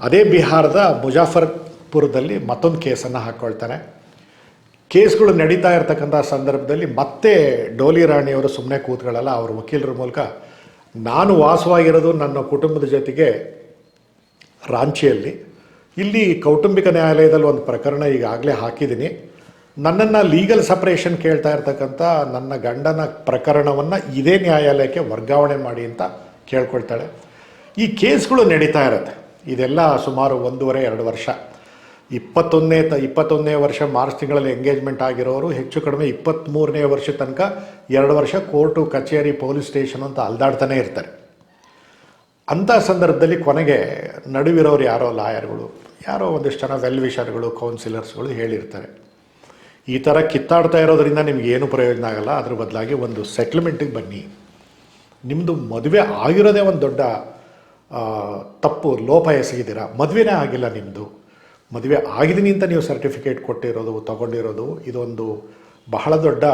ಅದೇ ಬಿಹಾರದ ಮುಜಾಫರ್ಪುರದಲ್ಲಿ ಮತ್ತೊಂದು ಕೇಸನ್ನು ಹಾಕ್ಕೊಳ್ತಾನೆ ಕೇಸ್ಗಳು ನಡೀತಾ ಇರ್ತಕ್ಕಂಥ ಸಂದರ್ಭದಲ್ಲಿ ಮತ್ತೆ ಡೋಲಿ ರಾಣಿಯವರು ಸುಮ್ಮನೆ ಕೂತ್ಕೊಳ್ಳಲ್ಲ, ಅವ್ರ ವಕೀಲರ ಮೂಲಕ ನಾನು ವಾಸವಾಗಿರೋದು ನನ್ನ ಕುಟುಂಬದ ಜೊತೆಗೆ ರಾಂಚಿಯಲ್ಲಿ. ಇಲ್ಲಿ ಕೌಟುಂಬಿಕ ನ್ಯಾಯಾಲಯದಲ್ಲಿ ಒಂದು ಪ್ರಕರಣ ಈಗಾಗಲೇ ಹಾಕಿದ್ದೀನಿ. ನನ್ನನ್ನು ಲೀಗಲ್ ಸಪ್ರೇಷನ್ ಕೇಳ್ತಾ ಇರ್ತಕ್ಕಂಥ ನನ್ನ ಗಂಡನ ಪ್ರಕರಣವನ್ನು ಇದೇ ನ್ಯಾಯಾಲಯಕ್ಕೆ ವರ್ಗಾವಣೆ ಮಾಡಿ ಅಂತ ಕೇಳ್ಕೊಳ್ತಾಳೆ. ಈ ಕೇಸ್ಗಳು ನಡೀತಾ ಇರುತ್ತೆ. ಇದೆಲ್ಲ ಸುಮಾರು ಒಂದೂವರೆ, ಎರಡು ವರ್ಷ. ಇಪ್ಪತ್ತೊಂದನೇ ತ, ಇಪ್ಪತ್ತೊಂದನೇ ವರ್ಷ ಮಾರ್ಚ್ ತಿಂಗಳಲ್ಲಿ ಎಂಗೇಜ್ಮೆಂಟ್ ಆಗಿರೋರು ಹೆಚ್ಚು ಕಡಿಮೆ ಇಪ್ಪತ್ತ್ಮೂರನೇ ವರ್ಷ ತನಕ ಎರಡು ವರ್ಷ ಕೋರ್ಟು, ಕಚೇರಿ, ಪೊಲೀಸ್ ಸ್ಟೇಷನ್ ಅಂತ ಅಲ್ದಾಡ್ತಾನೆ ಇರ್ತಾರೆ. ಅಂಥ ಸಂದರ್ಭದಲ್ಲಿ ಕೊನೆಗೆ ನಡುವಿರೋರು ಯಾರೋ ಲಾಯರ್ಗಳು, ಯಾರೋ ಒಂದಿಷ್ಟು ಜನ ವೆಲ್ ವಿಷರ್ಗಳು ಕೌನ್ಸಿಲರ್ಸ್ಗಳು ಹೇಳಿರ್ತಾರೆ. ಈ ಥರ ಕಿತ್ತಾಡ್ತಾ ಇರೋದರಿಂದ ಏನು ಪ್ರಯೋಜನ ಆಗಲ್ಲ, ಅದ್ರ ಬದಲಾಗಿ ಒಂದು ಸೆಟ್ಲ್ಮೆಂಟಿಗೆ ಬನ್ನಿ. ನಿಮ್ಮದು ಮದುವೆ ಆಗಿರೋದೇ ಒಂದು ದೊಡ್ಡ ತಪ್ಪು, ಲೋಪ ಎಸಗಿದ್ದೀರಾ? ಮದುವೆನೇ ಆಗಿಲ್ಲ ನಿಮ್ಮದು ಮದುವೆ ಆಗಿದ್ದೀನಿ ಅಂತ ನೀವು ಸರ್ಟಿಫಿಕೇಟ್ ಕೊಟ್ಟಿರೋದು, ತಗೊಂಡಿರೋದು, ಇದೊಂದು ಬಹಳ ದೊಡ್ಡ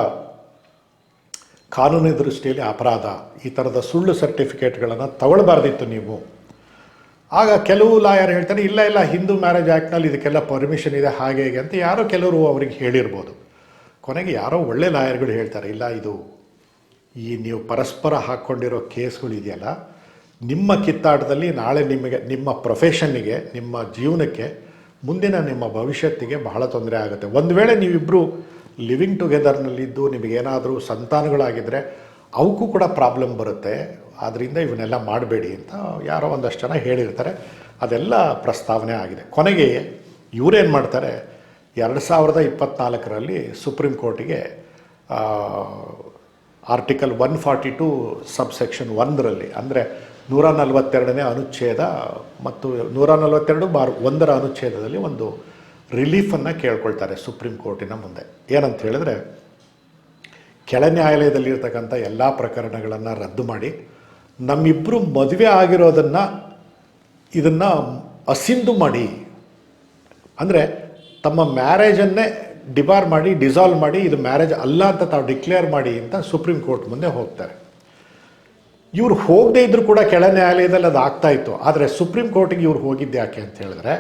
ಕಾನೂನಿನ ದೃಷ್ಟಿಯಲ್ಲಿ ಅಪರಾಧ. ಈ ಥರದ ಸುಳ್ಳು ಸರ್ಟಿಫಿಕೇಟ್ಗಳನ್ನು ತಗೊಳ್ಬಾರ್ದಿತ್ತು ನೀವು. ಆಗ ಕೆಲವು ಲಾಯರ್ ಹೇಳ್ತಾರೆ, ಇಲ್ಲ ಇಲ್ಲ, ಹಿಂದೂ ಮ್ಯಾರೇಜ್ ಆ್ಯಕ್ಟ್ನಲ್ಲಿ ಇದಕ್ಕೆಲ್ಲ ಪರ್ಮಿಷನ್ ಇದೆ, ಹಾಗೆ, ಹೇಗೆ ಅಂತ ಯಾರೋ ಕೆಲವರು ಅವರಿಗೆ ಹೇಳಿರ್ಬೋದು. ಕೊನೆಗೆ ಯಾರೋ ಒಳ್ಳೆ ಲಾಯರ್ಗಳು ಹೇಳ್ತಾರೆ, ಇಲ್ಲ, ಇದು ಈ ನೀವು ಪರಸ್ಪರ ಹಾಕ್ಕೊಂಡಿರೋ ಕೇಸ್ಗಳು ಇದೆಯಲ್ಲ, ನಿಮ್ಮ ಕಿತ್ತಾಟದಲ್ಲಿ ನಾಳೆ ನಿಮಗೆ, ನಿಮ್ಮ ಪ್ರೊಫೆಷನ್ನಿಗೆ ನಿಮ್ಮ ಜೀವನಕ್ಕೆ ಮುಂದಿನ ನಿಮ್ಮ ಭವಿಷ್ಯತ್ತಿಗೆ ಬಹಳ ತೊಂದರೆ ಆಗುತ್ತೆ. ಒಂದು ವೇಳೆ ನೀವಿಬ್ಬರು ಲಿವಿಂಗ್ ಟುಗೆದರ್ನಲ್ಲಿದ್ದು ನಿಮಗೇನಾದರೂ ಸಂತಾನಗಳಾಗಿದ್ದರೆ ಅವಕ್ಕೂ ಕೂಡ ಪ್ರಾಬ್ಲಮ್ ಬರುತ್ತೆ. ಆದ್ದರಿಂದ ಇವನ್ನೆಲ್ಲ ಮಾಡಬೇಡಿ ಅಂತ ಯಾರೋ ಒಂದಷ್ಟು ಜನ ಹೇಳಿರ್ತಾರೆ. ಅದೆಲ್ಲ ಪ್ರಸ್ತಾವನೆ ಆಗಿದೆ. ಕೊನೆಗೆ ಇವರೇನು ಮಾಡ್ತಾರೆ? ಎರಡು ಸಾವಿರದ ಇಪ್ಪತ್ನಾಲ್ಕರಲ್ಲಿ ಸುಪ್ರೀಂ ಕೋರ್ಟಿಗೆ article one forty two subsection ಒಂದರಲ್ಲಿ, ಅಂದರೆ ನೂರ ನಲವತ್ತೆರಡನೇ ಅನುಚ್ಛೇದ ಮತ್ತು ನೂರ ನಲವತ್ತೆರಡು ಬಾರ್ ಒಂದರ ಅನುಚ್ಛೇದದಲ್ಲಿ ಒಂದು ರಿಲೀಫನ್ನು ಕೇಳ್ಕೊಳ್ತಾರೆ ಸುಪ್ರೀಂ ಕೋರ್ಟಿನ ಮುಂದೆ. ಏನಂತ ಹೇಳಿದ್ರೆ, ಕೆಳ ನ್ಯಾಯಾಲಯದಲ್ಲಿರ್ತಕ್ಕಂಥ ಎಲ್ಲ ಪ್ರಕರಣಗಳನ್ನು ರದ್ದು ಮಾಡಿ ನಮ್ಮಿಬ್ಬರು ಮದುವೆ ಆಗಿರೋದನ್ನು ಇದನ್ನು ಅಸಿಂಧು ಮಾಡಿ, ಅಂದರೆ ತಮ್ಮ ಮ್ಯಾರೇಜನ್ನೇ ಡಿಬಾರ್ ಮಾಡಿ, ಡಿಸಾಲ್ವ್ ಮಾಡಿ, ಇದು ಮ್ಯಾರೇಜ್ ಅಲ್ಲ ಅಂತ ತಾವು ಡಿಕ್ಲೇರ್ ಮಾಡಿ ಅಂತ ಸುಪ್ರೀಂ ಕೋರ್ಟ್ ಮುಂದೆ ಹೋಗ್ತಾರೆ. ಇವ್ರು ಹೋಗದೇ ಇದ್ರೂ ಕೂಡ ಕೆಳ ನ್ಯಾಯಾಲಯದಲ್ಲಿ ಅದು ಆಗ್ತಾ ಇತ್ತು. ಆದರೆ ಸುಪ್ರೀಂ ಕೋರ್ಟಿಗೆ ಇವ್ರು ಹೋಗಿದ್ದು ಯಾಕೆ ಅಂತ ಹೇಳಿದ್ರೆ,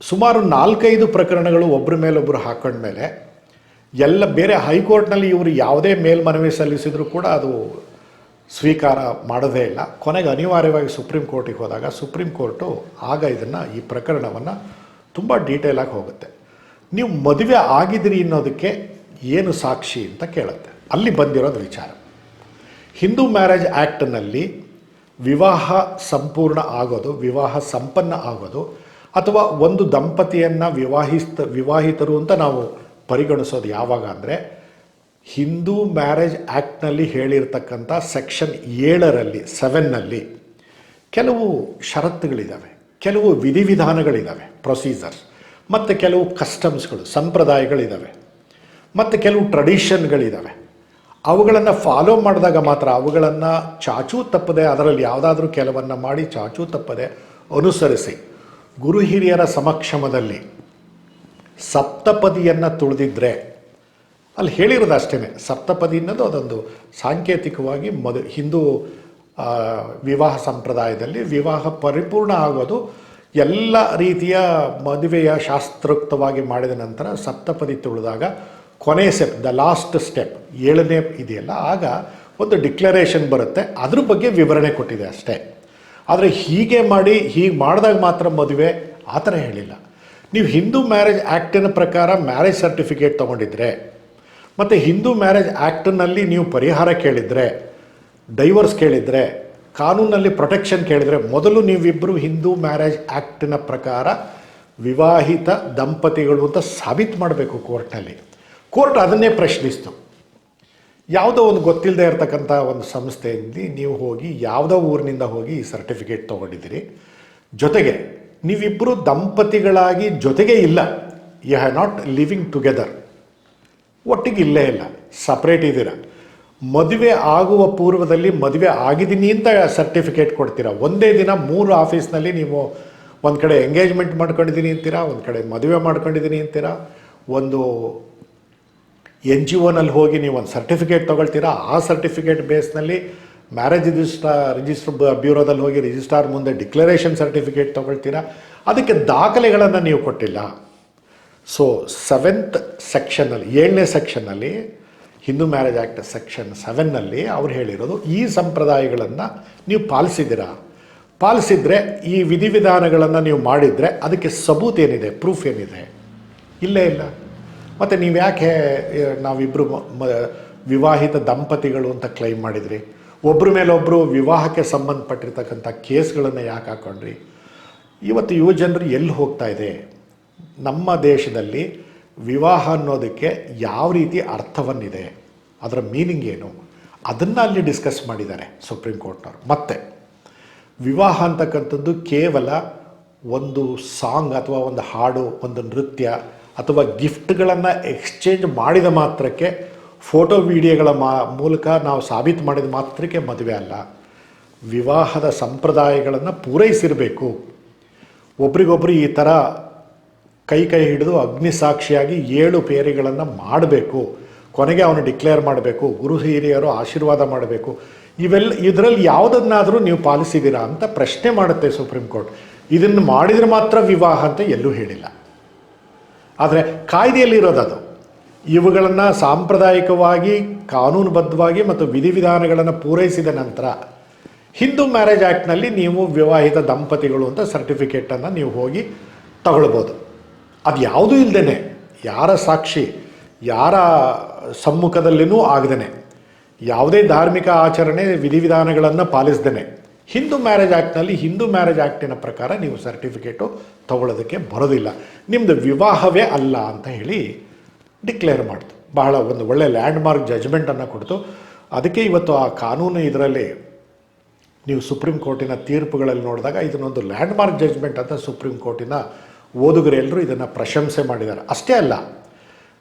ಸುಮಾರು ನಾಲ್ಕೈದು ಪ್ರಕರಣಗಳು ಒಬ್ಬರ ಮೇಲೊಬ್ಬರು ಹಾಕೊಂಡ್ಮೇಲೆ ಎಲ್ಲ ಬೇರೆ ಹೈಕೋರ್ಟ್ನಲ್ಲಿ ಇವರು ಯಾವುದೇ ಮೇಲ್ಮನವಿ ಸಲ್ಲಿಸಿದರೂ ಕೂಡ ಅದು ಸ್ವೀಕಾರ ಮಾಡೋದೇ ಇಲ್ಲ. ಕೊನೆಗೆ ಅನಿವಾರ್ಯವಾಗಿ ಸುಪ್ರೀಂ ಕೋರ್ಟಿಗೆ ಹೋದಾಗ ಸುಪ್ರೀಂ ಕೋರ್ಟು ಆಗ ಇದನ್ನು, ಈ ಪ್ರಕರಣವನ್ನು ತುಂಬ ಡೀಟೇಲಾಗಿ ಹೋಗುತ್ತೆ. ನೀವು ಮದುವೆ ಆಗಿದ್ದೀರಿ ಅನ್ನೋದಕ್ಕೆ ಏನು ಸಾಕ್ಷಿ ಅಂತ ಕೇಳುತ್ತೆ. ಅಲ್ಲಿ ಬಂದಿರೋದು ವಿಚಾರ. ಹಿಂದೂ ಮ್ಯಾರೇಜ್ ಆ್ಯಕ್ಟ್ನಲ್ಲಿ ವಿವಾಹ ಸಂಪೂರ್ಣ ಆಗೋದು, ವಿವಾಹ ಸಂಪನ್ನ ಆಗೋದು, ಅಥವಾ ಒಂದು ದಂಪತಿಯನ್ನು ವಿವಾಹಿಸ್ತ, ವಿವಾಹಿತರು ಅಂತ ನಾವು ಪರಿಗಣಿಸೋದು ಯಾವಾಗ ಅಂದರೆ ಹಿಂದೂ ಮ್ಯಾರೇಜ್ ಆ್ಯಕ್ಟ್ನಲ್ಲಿ ಹೇಳಿರ್ತಕ್ಕಂಥ ಸೆಕ್ಷನ್ ಏಳರಲ್ಲಿ, ಸೆವೆನ್ನಲ್ಲಿ ಕೆಲವು ಷರತ್ತುಗಳಿದ್ದಾವೆ ಕೆಲವು ವಿಧಿವಿಧಾನಗಳಿದ್ದಾವೆ ಪ್ರೊಸೀಜರ್ಸ್, ಮತ್ತು ಕೆಲವು ಕಸ್ಟಮ್ಸ್ಗಳು ಸಂಪ್ರದಾಯಗಳಿದ್ದಾವೆ ಮತ್ತು ಕೆಲವು ಟ್ರೆಡಿಷನ್ಗಳಿದ್ದಾವೆ ಅವುಗಳನ್ನು ಫಾಲೋ ಮಾಡಿದಾಗ ಮಾತ್ರ ಅವುಗಳನ್ನು ಚಾಚೂ ತಪ್ಪದೆ ಅದರಲ್ಲಿ ಯಾವುದಾದ್ರೂ ಕೆಲವನ್ನು ಮಾಡಿ ಚಾಚೂ ತಪ್ಪದೆ ಅನುಸರಿಸಿ. ಗುರು ಹಿರಿಯರ ಸಮಕ್ಷಮದಲ್ಲಿ ಸಪ್ತಪದಿಯನ್ನು ತುಳಿದಿದ್ರೆ, ಅಲ್ಲಿ ಹೇಳಿರೋದು ಅಷ್ಟೇ ಸಪ್ತಪದಿ ಅನ್ನೋದು ಅದೊಂದು ಸಾಂಕೇತಿಕವಾಗಿ ಮದು ಹಿಂದೂ ವಿವಾಹ ಸಂಪ್ರದಾಯದಲ್ಲಿ ವಿವಾಹ ಪರಿಪೂರ್ಣ ಆಗೋದು ಎಲ್ಲ ರೀತಿಯ ಮದುವೆಯ ಶಾಸ್ತ್ರೋಕ್ತವಾಗಿ ಮಾಡಿದ ನಂತರ ಸಪ್ತಪದಿ ತುಳಿದಾಗ ಕೊನೆ ಸ್ಟೆಪ್ ದ ಲಾಸ್ಟ್ ಸ್ಟೆಪ್ ಏಳನೇ ಇದೆಯಲ್ಲ, ಆಗ ಒಂದು ಡಿಕ್ಲರೇಷನ್ ಬರುತ್ತೆ. ಅದ್ರ ಬಗ್ಗೆ ವಿವರಣೆ ಕೊಟ್ಟಿದೆ ಅಷ್ಟೇ. ಆದರೆ ಹೀಗೆ ಮಾಡಿ, ಹೀಗೆ ಮಾಡಿದಾಗ ಮಾತ್ರ ಮದುವೆ ಆ ಥರ ಹೇಳಿಲ್ಲ. ನೀವು ಹಿಂದೂ ಮ್ಯಾರೇಜ್ ಆ್ಯಕ್ಟಿನ ಪ್ರಕಾರ ಮ್ಯಾರೇಜ್ ಸರ್ಟಿಫಿಕೇಟ್ ತೊಗೊಂಡಿದ್ರೆ, ಮತ್ತು ಹಿಂದೂ ಮ್ಯಾರೇಜ್ ಆ್ಯಕ್ಟ್ನಲ್ಲಿ ನೀವು ಪರಿಹಾರ ಕೇಳಿದರೆ ಡೈವರ್ಸ್ ಕೇಳಿದರೆ, ಕಾನೂನಲ್ಲಿ ಪ್ರೊಟೆಕ್ಷನ್ ಕೇಳಿದರೆ, ಮೊದಲು ನೀವಿಬ್ಬರು ಹಿಂದೂ ಮ್ಯಾರೇಜ್ ಆ್ಯಕ್ಟಿನ ಪ್ರಕಾರ ವಿವಾಹಿತ ದಂಪತಿಗಳು ಅಂತ ಸಾಬೀತು ಮಾಡಬೇಕು ಕೋರ್ಟ್ನಲ್ಲಿ ಕೋರ್ಟ್ ಅದನ್ನೇ ಪ್ರಶ್ನಿಸ್ತು. ಯಾವುದೋ ಒಂದು ಗೊತ್ತಿಲ್ಲದೆ ಇರತಕ್ಕಂಥ ಒಂದು ಸಂಸ್ಥೆಯಲ್ಲಿ ನೀವು ಹೋಗಿ ಯಾವುದೋ ಊರಿನಿಂದ ಹೋಗಿ ಈ ಸರ್ಟಿಫಿಕೇಟ್ ತೊಗೊಂಡಿದ್ದೀರಿ. ಜೊತೆಗೆ ನೀವಿಬ್ಬರು ದಂಪತಿಗಳಾಗಿ ಜೊತೆಗೆ ಇಲ್ಲ. You have not living together. ಒಟ್ಟಿಗೆ ಇಲ್ಲೇ ಇಲ್ಲ. ಸಪ್ರೇಟ್ ಇದ್ದೀರ. ಮದುವೆ ಆಗುವ ಪೂರ್ವದಲ್ಲಿ ಮದುವೆ ಆಗಿದ್ದೀನಿ ಅಂತ ಸರ್ಟಿಫಿಕೇಟ್ ಕೊಡ್ತೀರಾ. ಒಂದೇ ದಿನ ಮೂರು ಆಫೀಸ್ನಲ್ಲಿ ನೀವು ಒಂದು ಕಡೆ ಎಂಗೇಜ್ಮೆಂಟ್ ಮಾಡ್ಕೊಂಡಿದ್ದೀನಿ ಅಂತೀರಾ, ಒಂದು ಕಡೆ ಮದುವೆ ಮಾಡ್ಕೊಂಡಿದ್ದೀನಿ ಅಂತೀರಾ. ಒಂದು ಎನ್ ಜಿ ಒನಲ್ಲಿ ಹೋಗಿ ನೀವು ಒಂದು ಸರ್ಟಿಫಿಕೇಟ್ ತೊಗೊಳ್ತೀರಾ? ಆ ಸರ್ಟಿಫಿಕೇಟ್ ಬೇಸ್ನಲ್ಲಿ ಮ್ಯಾರೇಜ್ ರಿಜಿಸ್ಟ್ರಾ, ರಿಜಿಸ್ಟರ್ ಬ್ಯೂರೋದಲ್ಲಿ ಹೋಗಿ ರಿಜಿಸ್ಟ್ರಾರ್ ಮುಂದೆ ಡಿಕ್ಲರೇಷನ್ ಸರ್ಟಿಫಿಕೇಟ್ ತೊಗೊಳ್ತೀರಾ? ಅದಕ್ಕೆ ದಾಖಲೆಗಳನ್ನು ನೀವು ಕೊಟ್ಟಿಲ್ಲ. ಸೊ ಸೆವೆಂತ್ ಸೆಕ್ಷನಲ್ಲಿ ಏಳನೇ ಸೆಕ್ಷನ್ನಲ್ಲಿ ಹಿಂದೂ ಮ್ಯಾರೇಜ್ ಆ್ಯಕ್ಟ್ ಸೆಕ್ಷನ್ ಸೆವೆನ್ನಲ್ಲಿ ಅವ್ರು ಹೇಳಿರೋದು, ಈ ಸಂಪ್ರದಾಯಗಳನ್ನು ನೀವು ಪಾಲಿಸಿದ್ದೀರಾ? ಪಾಲಿಸಿದರೆ ಈ ವಿಧಿವಿಧಾನಗಳನ್ನು ನೀವು ಮಾಡಿದರೆ ಅದಕ್ಕೆ ಸಬೂತ್ ಏನಿದೆ? ಪ್ರೂಫ್ ಏನಿದೆ? ಇಲ್ಲೇ ಇಲ್ಲ. ಮತ್ತು ನೀವು ಯಾಕೆ ನಾವಿಬ್ಬರು ವಿವಾಹಿತ ದಂಪತಿಗಳು ಅಂತ ಕ್ಲೈಮ್ ಮಾಡಿದ್ರಿ? ಒಬ್ಬರ ಮೇಲೊಬ್ಬರು ವಿವಾಹಕ್ಕೆ ಸಂಬಂಧಪಟ್ಟಿರ್ತಕ್ಕಂಥ ಕೇಸ್ಗಳನ್ನು ಯಾಕೆ ಹಾಕೊಂಡ್ರಿ? ಇವತ್ತು ಯುವ ಜನರು ಎಲ್ಲಿ ಹೋಗ್ತಾ ಇದೆ? ನಮ್ಮ ದೇಶದಲ್ಲಿ ವಿವಾಹ ಅನ್ನೋದಕ್ಕೆ ಯಾವ ರೀತಿ ಅರ್ಥವನ್ನಿದೆ? ಅದರ ಮೀನಿಂಗ್ ಏನು? ಅದನ್ನು ಅಲ್ಲಿ ಡಿಸ್ಕಸ್ ಮಾಡಿದ್ದಾರೆ ಸುಪ್ರೀಂ ಕೋರ್ಟ್ನವರು ಮತ್ತೆ, ವಿವಾಹ ಅಂತಕ್ಕಂಥದ್ದು ಕೇವಲ ಒಂದು ಸಾಂಗ್ ಅಥವಾ ಒಂದು ಹಾಡು, ಒಂದು ನೃತ್ಯ ಅಥವಾ ಗಿಫ್ಟ್ಗಳನ್ನು ಎಕ್ಸ್ಚೇಂಜ್ ಮಾಡಿದ ಮಾತ್ರಕ್ಕೆ ಫೋಟೋ ವಿಡಿಯೋಗಳ ಮಾ, ಮೂಲಕ ನಾವು ಸಾಬೀತು ಮಾಡಿದ ಮಾತ್ರಕ್ಕೆ ಮದುವೆ ಅಲ್ಲ. ವಿವಾಹದ ಸಂಪ್ರದಾಯಗಳನ್ನು ಪೂರೈಸಿರಬೇಕು. ಒಬ್ರಿಗೊಬ್ರು ಈ ಥರ ಕೈ ಕೈ ಹಿಡಿದು ಅಗ್ನಿ ಸಾಕ್ಷಿಯಾಗಿ ಏಳು ಪೇರಿಗಳನ್ನು ಮಾಡಬೇಕು. ಕೊನೆಗೆ ಅವನು ಡಿಕ್ಲೇರ್ ಮಾಡಬೇಕು. ಗುರು ಹಿರಿಯರು ಆಶೀರ್ವಾದ ಮಾಡಬೇಕು. ಇವೆಲ್ಲ ಇದರಲ್ಲಿ ಯಾವುದನ್ನಾದರೂ ನೀವು ಪಾಲಿಸಿದ್ದೀರಾ ಅಂತ ಪ್ರಶ್ನೆ ಮಾಡುತ್ತೆ ಸುಪ್ರೀಂ ಕೋರ್ಟ್. ಇದನ್ನು ಮಾಡಿದರೆ ಮಾತ್ರ ವಿವಾಹ ಅಂತ ಎಲ್ಲೂ ಹೇಳಿಲ್ಲ. ಆದರೆ ಕಾಯ್ದೆಯಲ್ಲಿರೋದು ಅದು ಇವುಗಳನ್ನು ಸಾಂಪ್ರದಾಯಿಕವಾಗಿ, ಕಾನೂನುಬದ್ಧವಾಗಿ ಮತ್ತು ವಿಧಿವಿಧಾನಗಳನ್ನು ಪೂರೈಸಿದ ನಂತರ ಹಿಂದೂ ಮ್ಯಾರೇಜ್ ಆ್ಯಕ್ಟ್ನಲ್ಲಿ ನೀವು ವಿವಾಹಿತ ದಂಪತಿಗಳು ಅಂತ ಸರ್ಟಿಫಿಕೇಟನ್ನು ನೀವು ಹೋಗಿ ತಗೊಳ್ಬೋದು. ಅದು ಯಾವುದೂ ಇಲ್ಲದೇ ಯಾರ ಸಾಕ್ಷಿ, ಯಾರ ಸಮ್ಮುಖದಲ್ಲಿನೂ ಆಗದೇ ಯಾವುದೇ ಧಾರ್ಮಿಕ ಆಚರಣೆ ವಿಧಿವಿಧಾನಗಳನ್ನು ಪಾಲಿಸ್ದೇ ಹಿಂದೂ ಮ್ಯಾರೇಜ್ ಆ್ಯಕ್ಟ್ನಲ್ಲಿ ಹಿಂದೂ ಮ್ಯಾರೇಜ್ ಆ್ಯಕ್ಟಿನ ಪ್ರಕಾರ ನೀವು ಸರ್ಟಿಫಿಕೇಟು ತಗೊಳ್ಳೋದಕ್ಕೆ ಬರೋದಿಲ್ಲ. ನಿಮ್ಮದು ವಿವಾಹವೇ ಅಲ್ಲ ಅಂತ ಹೇಳಿ ಡಿಕ್ಲೇರ್ ಮಾಡ್ತು. ಬಹಳ ಒಂದು ಒಳ್ಳೆ ಲ್ಯಾಂಡ್ ಮಾರ್ಕ್ ಜಜ್ಮೆಂಟನ್ನು ಕೊಡ್ತು. ಅದಕ್ಕೆ ಇವತ್ತು ಆ ಕಾನೂನು ಇದರಲ್ಲಿ ನೀವು ಸುಪ್ರೀಂ ಕೋರ್ಟಿನ ತೀರ್ಪುಗಳಲ್ಲಿ ನೋಡಿದಾಗ ಇದನ್ನೊಂದು ಲ್ಯಾಂಡ್ ಮಾರ್ಕ್ ಜಜ್ಮೆಂಟ್ ಅಂತ ಸುಪ್ರೀಂ ಕೋರ್ಟಿನ ಓದುಗರೆಲ್ಲರೂ ಇದನ್ನು ಪ್ರಶಂಸೆ ಮಾಡಿದ್ದಾರೆ. ಅಷ್ಟೇ ಅಲ್ಲ,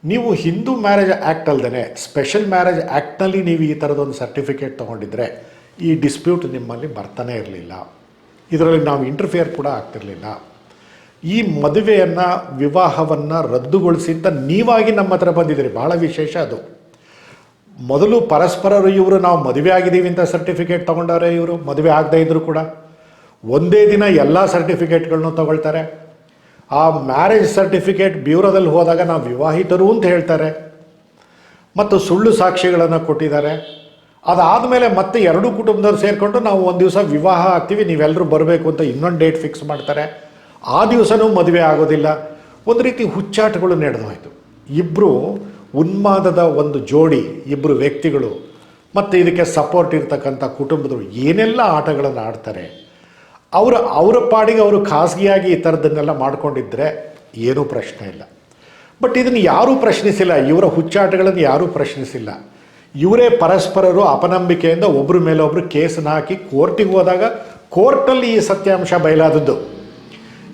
ನೀವು ಹಿಂದೂ ಮ್ಯಾರೇಜ್ ಆ್ಯಕ್ಟ್ ಅಲ್ಲದೆ ಸ್ಪೆಷಲ್ ಮ್ಯಾರೇಜ್ ಆ್ಯಕ್ಟ್ನಲ್ಲಿ ನೀವು ಈ ಥರದೊಂದು ಸರ್ಟಿಫಿಕೇಟ್ ತೊಗೊಂಡಿದ್ರೆ ಈ ಡಿಸ್ಪ್ಯೂಟ್ ನಿಮ್ಮಲ್ಲಿ ಬರ್ತಾನೆ ಇರಲಿಲ್ಲ. ಇದರಲ್ಲಿ ನಾವು ಇಂಟರ್ಫಿಯರ್ ಕೂಡ ಆಗ್ತಿರಲಿಲ್ಲ. ಈ ಮದುವೆಯನ್ನು, ವಿವಾಹವನ್ನು ರದ್ದುಗೊಳಿಸಿ ಅಂತ ನೀವಾಗಿ ನಮ್ಮ ಹತ್ರ ಬಂದಿದ್ದೀರಿ. ಭಾಳ ವಿಶೇಷ ಅದು. ಮೊದಲು ಪರಸ್ಪರರು ಇವರು, ನಾವು ಮದುವೆ ಆಗಿದ್ದೀವಿ ಅಂತ ಸರ್ಟಿಫಿಕೇಟ್ ತೊಗೊಂಡವ್ರೆ ಇವರು. ಮದುವೆ ಆಗದೇ ಇದ್ದರೂ ಕೂಡ. ಒಂದೇ ದಿನ ಎಲ್ಲ ಸರ್ಟಿಫಿಕೇಟ್ಗಳನ್ನು ತಗೊಳ್ತಾರೆ. ಆ ಮ್ಯಾರೇಜ್ ಸರ್ಟಿಫಿಕೇಟ್ ಬ್ಯೂರೋದಲ್ಲಿ ಹೋದಾಗ ನಾವು ವಿವಾಹಿತರು ಅಂತ ಹೇಳ್ತಾರೆ. ಮತ್ತು ಸುಳ್ಳು ಸಾಕ್ಷಿಗಳನ್ನು ಕೊಟ್ಟಿದ್ದಾರೆ. ಅದಾದಮೇಲೆ ಮತ್ತೆ ಎರಡೂ ಕುಟುಂಬದವ್ರು ಸೇರಿಕೊಂಡು ನಾವು ಒಂದು ದಿವಸ ವಿವಾಹ ಆಗ್ತೀವಿ ನೀವೆಲ್ಲರೂ ಬರಬೇಕು ಅಂತ ಇನ್ನೊಂದು ಡೇಟ್ ಫಿಕ್ಸ್ ಮಾಡ್ತಾರೆ. ಆ ದಿವಸನೂ ಮದುವೆ ಆಗೋದಿಲ್ಲ. ಒಂದು ರೀತಿ ಹುಚ್ಚಾಟಗಳು ನಡೆದೋಯ್ತು. ಇಬ್ಬರು ಉನ್ಮಾದದ ಒಂದು ಜೋಡಿ ಇಬ್ಬರು ವ್ಯಕ್ತಿಗಳು, ಮತ್ತು ಇದಕ್ಕೆ ಸಪೋರ್ಟ್ ಇರ್ತಕ್ಕಂಥ ಕುಟುಂಬದವರು ಏನೆಲ್ಲ ಆಟಗಳನ್ನು ಆಡ್ತಾರೆ, ಅವರ ಅವರ ಪಾಡಿಗೆ ಅವರು ಖಾಸಗಿಯಾಗಿ ಈ ಥರದನ್ನೆಲ್ಲ ಮಾಡ್ಕೊಂಡಿದ್ರೆ ಏನೂ ಪ್ರಶ್ನೆ ಇಲ್ಲ. ಬಟ್ ಇದನ್ನು ಯಾರೂ ಪ್ರಶ್ನಿಸಿಲ್ಲ, ಇವರ ಹುಚ್ಚಾಟಗಳನ್ನು ಯಾರೂ ಪ್ರಶ್ನಿಸಿಲ್ಲ. ಇವರೇ ಪರಸ್ಪರರು ಅಪನಂಬಿಕೆಯಿಂದ ಒಬ್ಬರ ಮೇಲೆ ಒಬ್ಬರು ಕೇಸನ್ನು ಹಾಕಿ ಕೋರ್ಟಿಗೆ ಹೋದಾಗ ಕೋರ್ಟಲ್ಲಿ ಈ ಸತ್ಯಾಂಶ ಬಯಲಾದದ್ದು.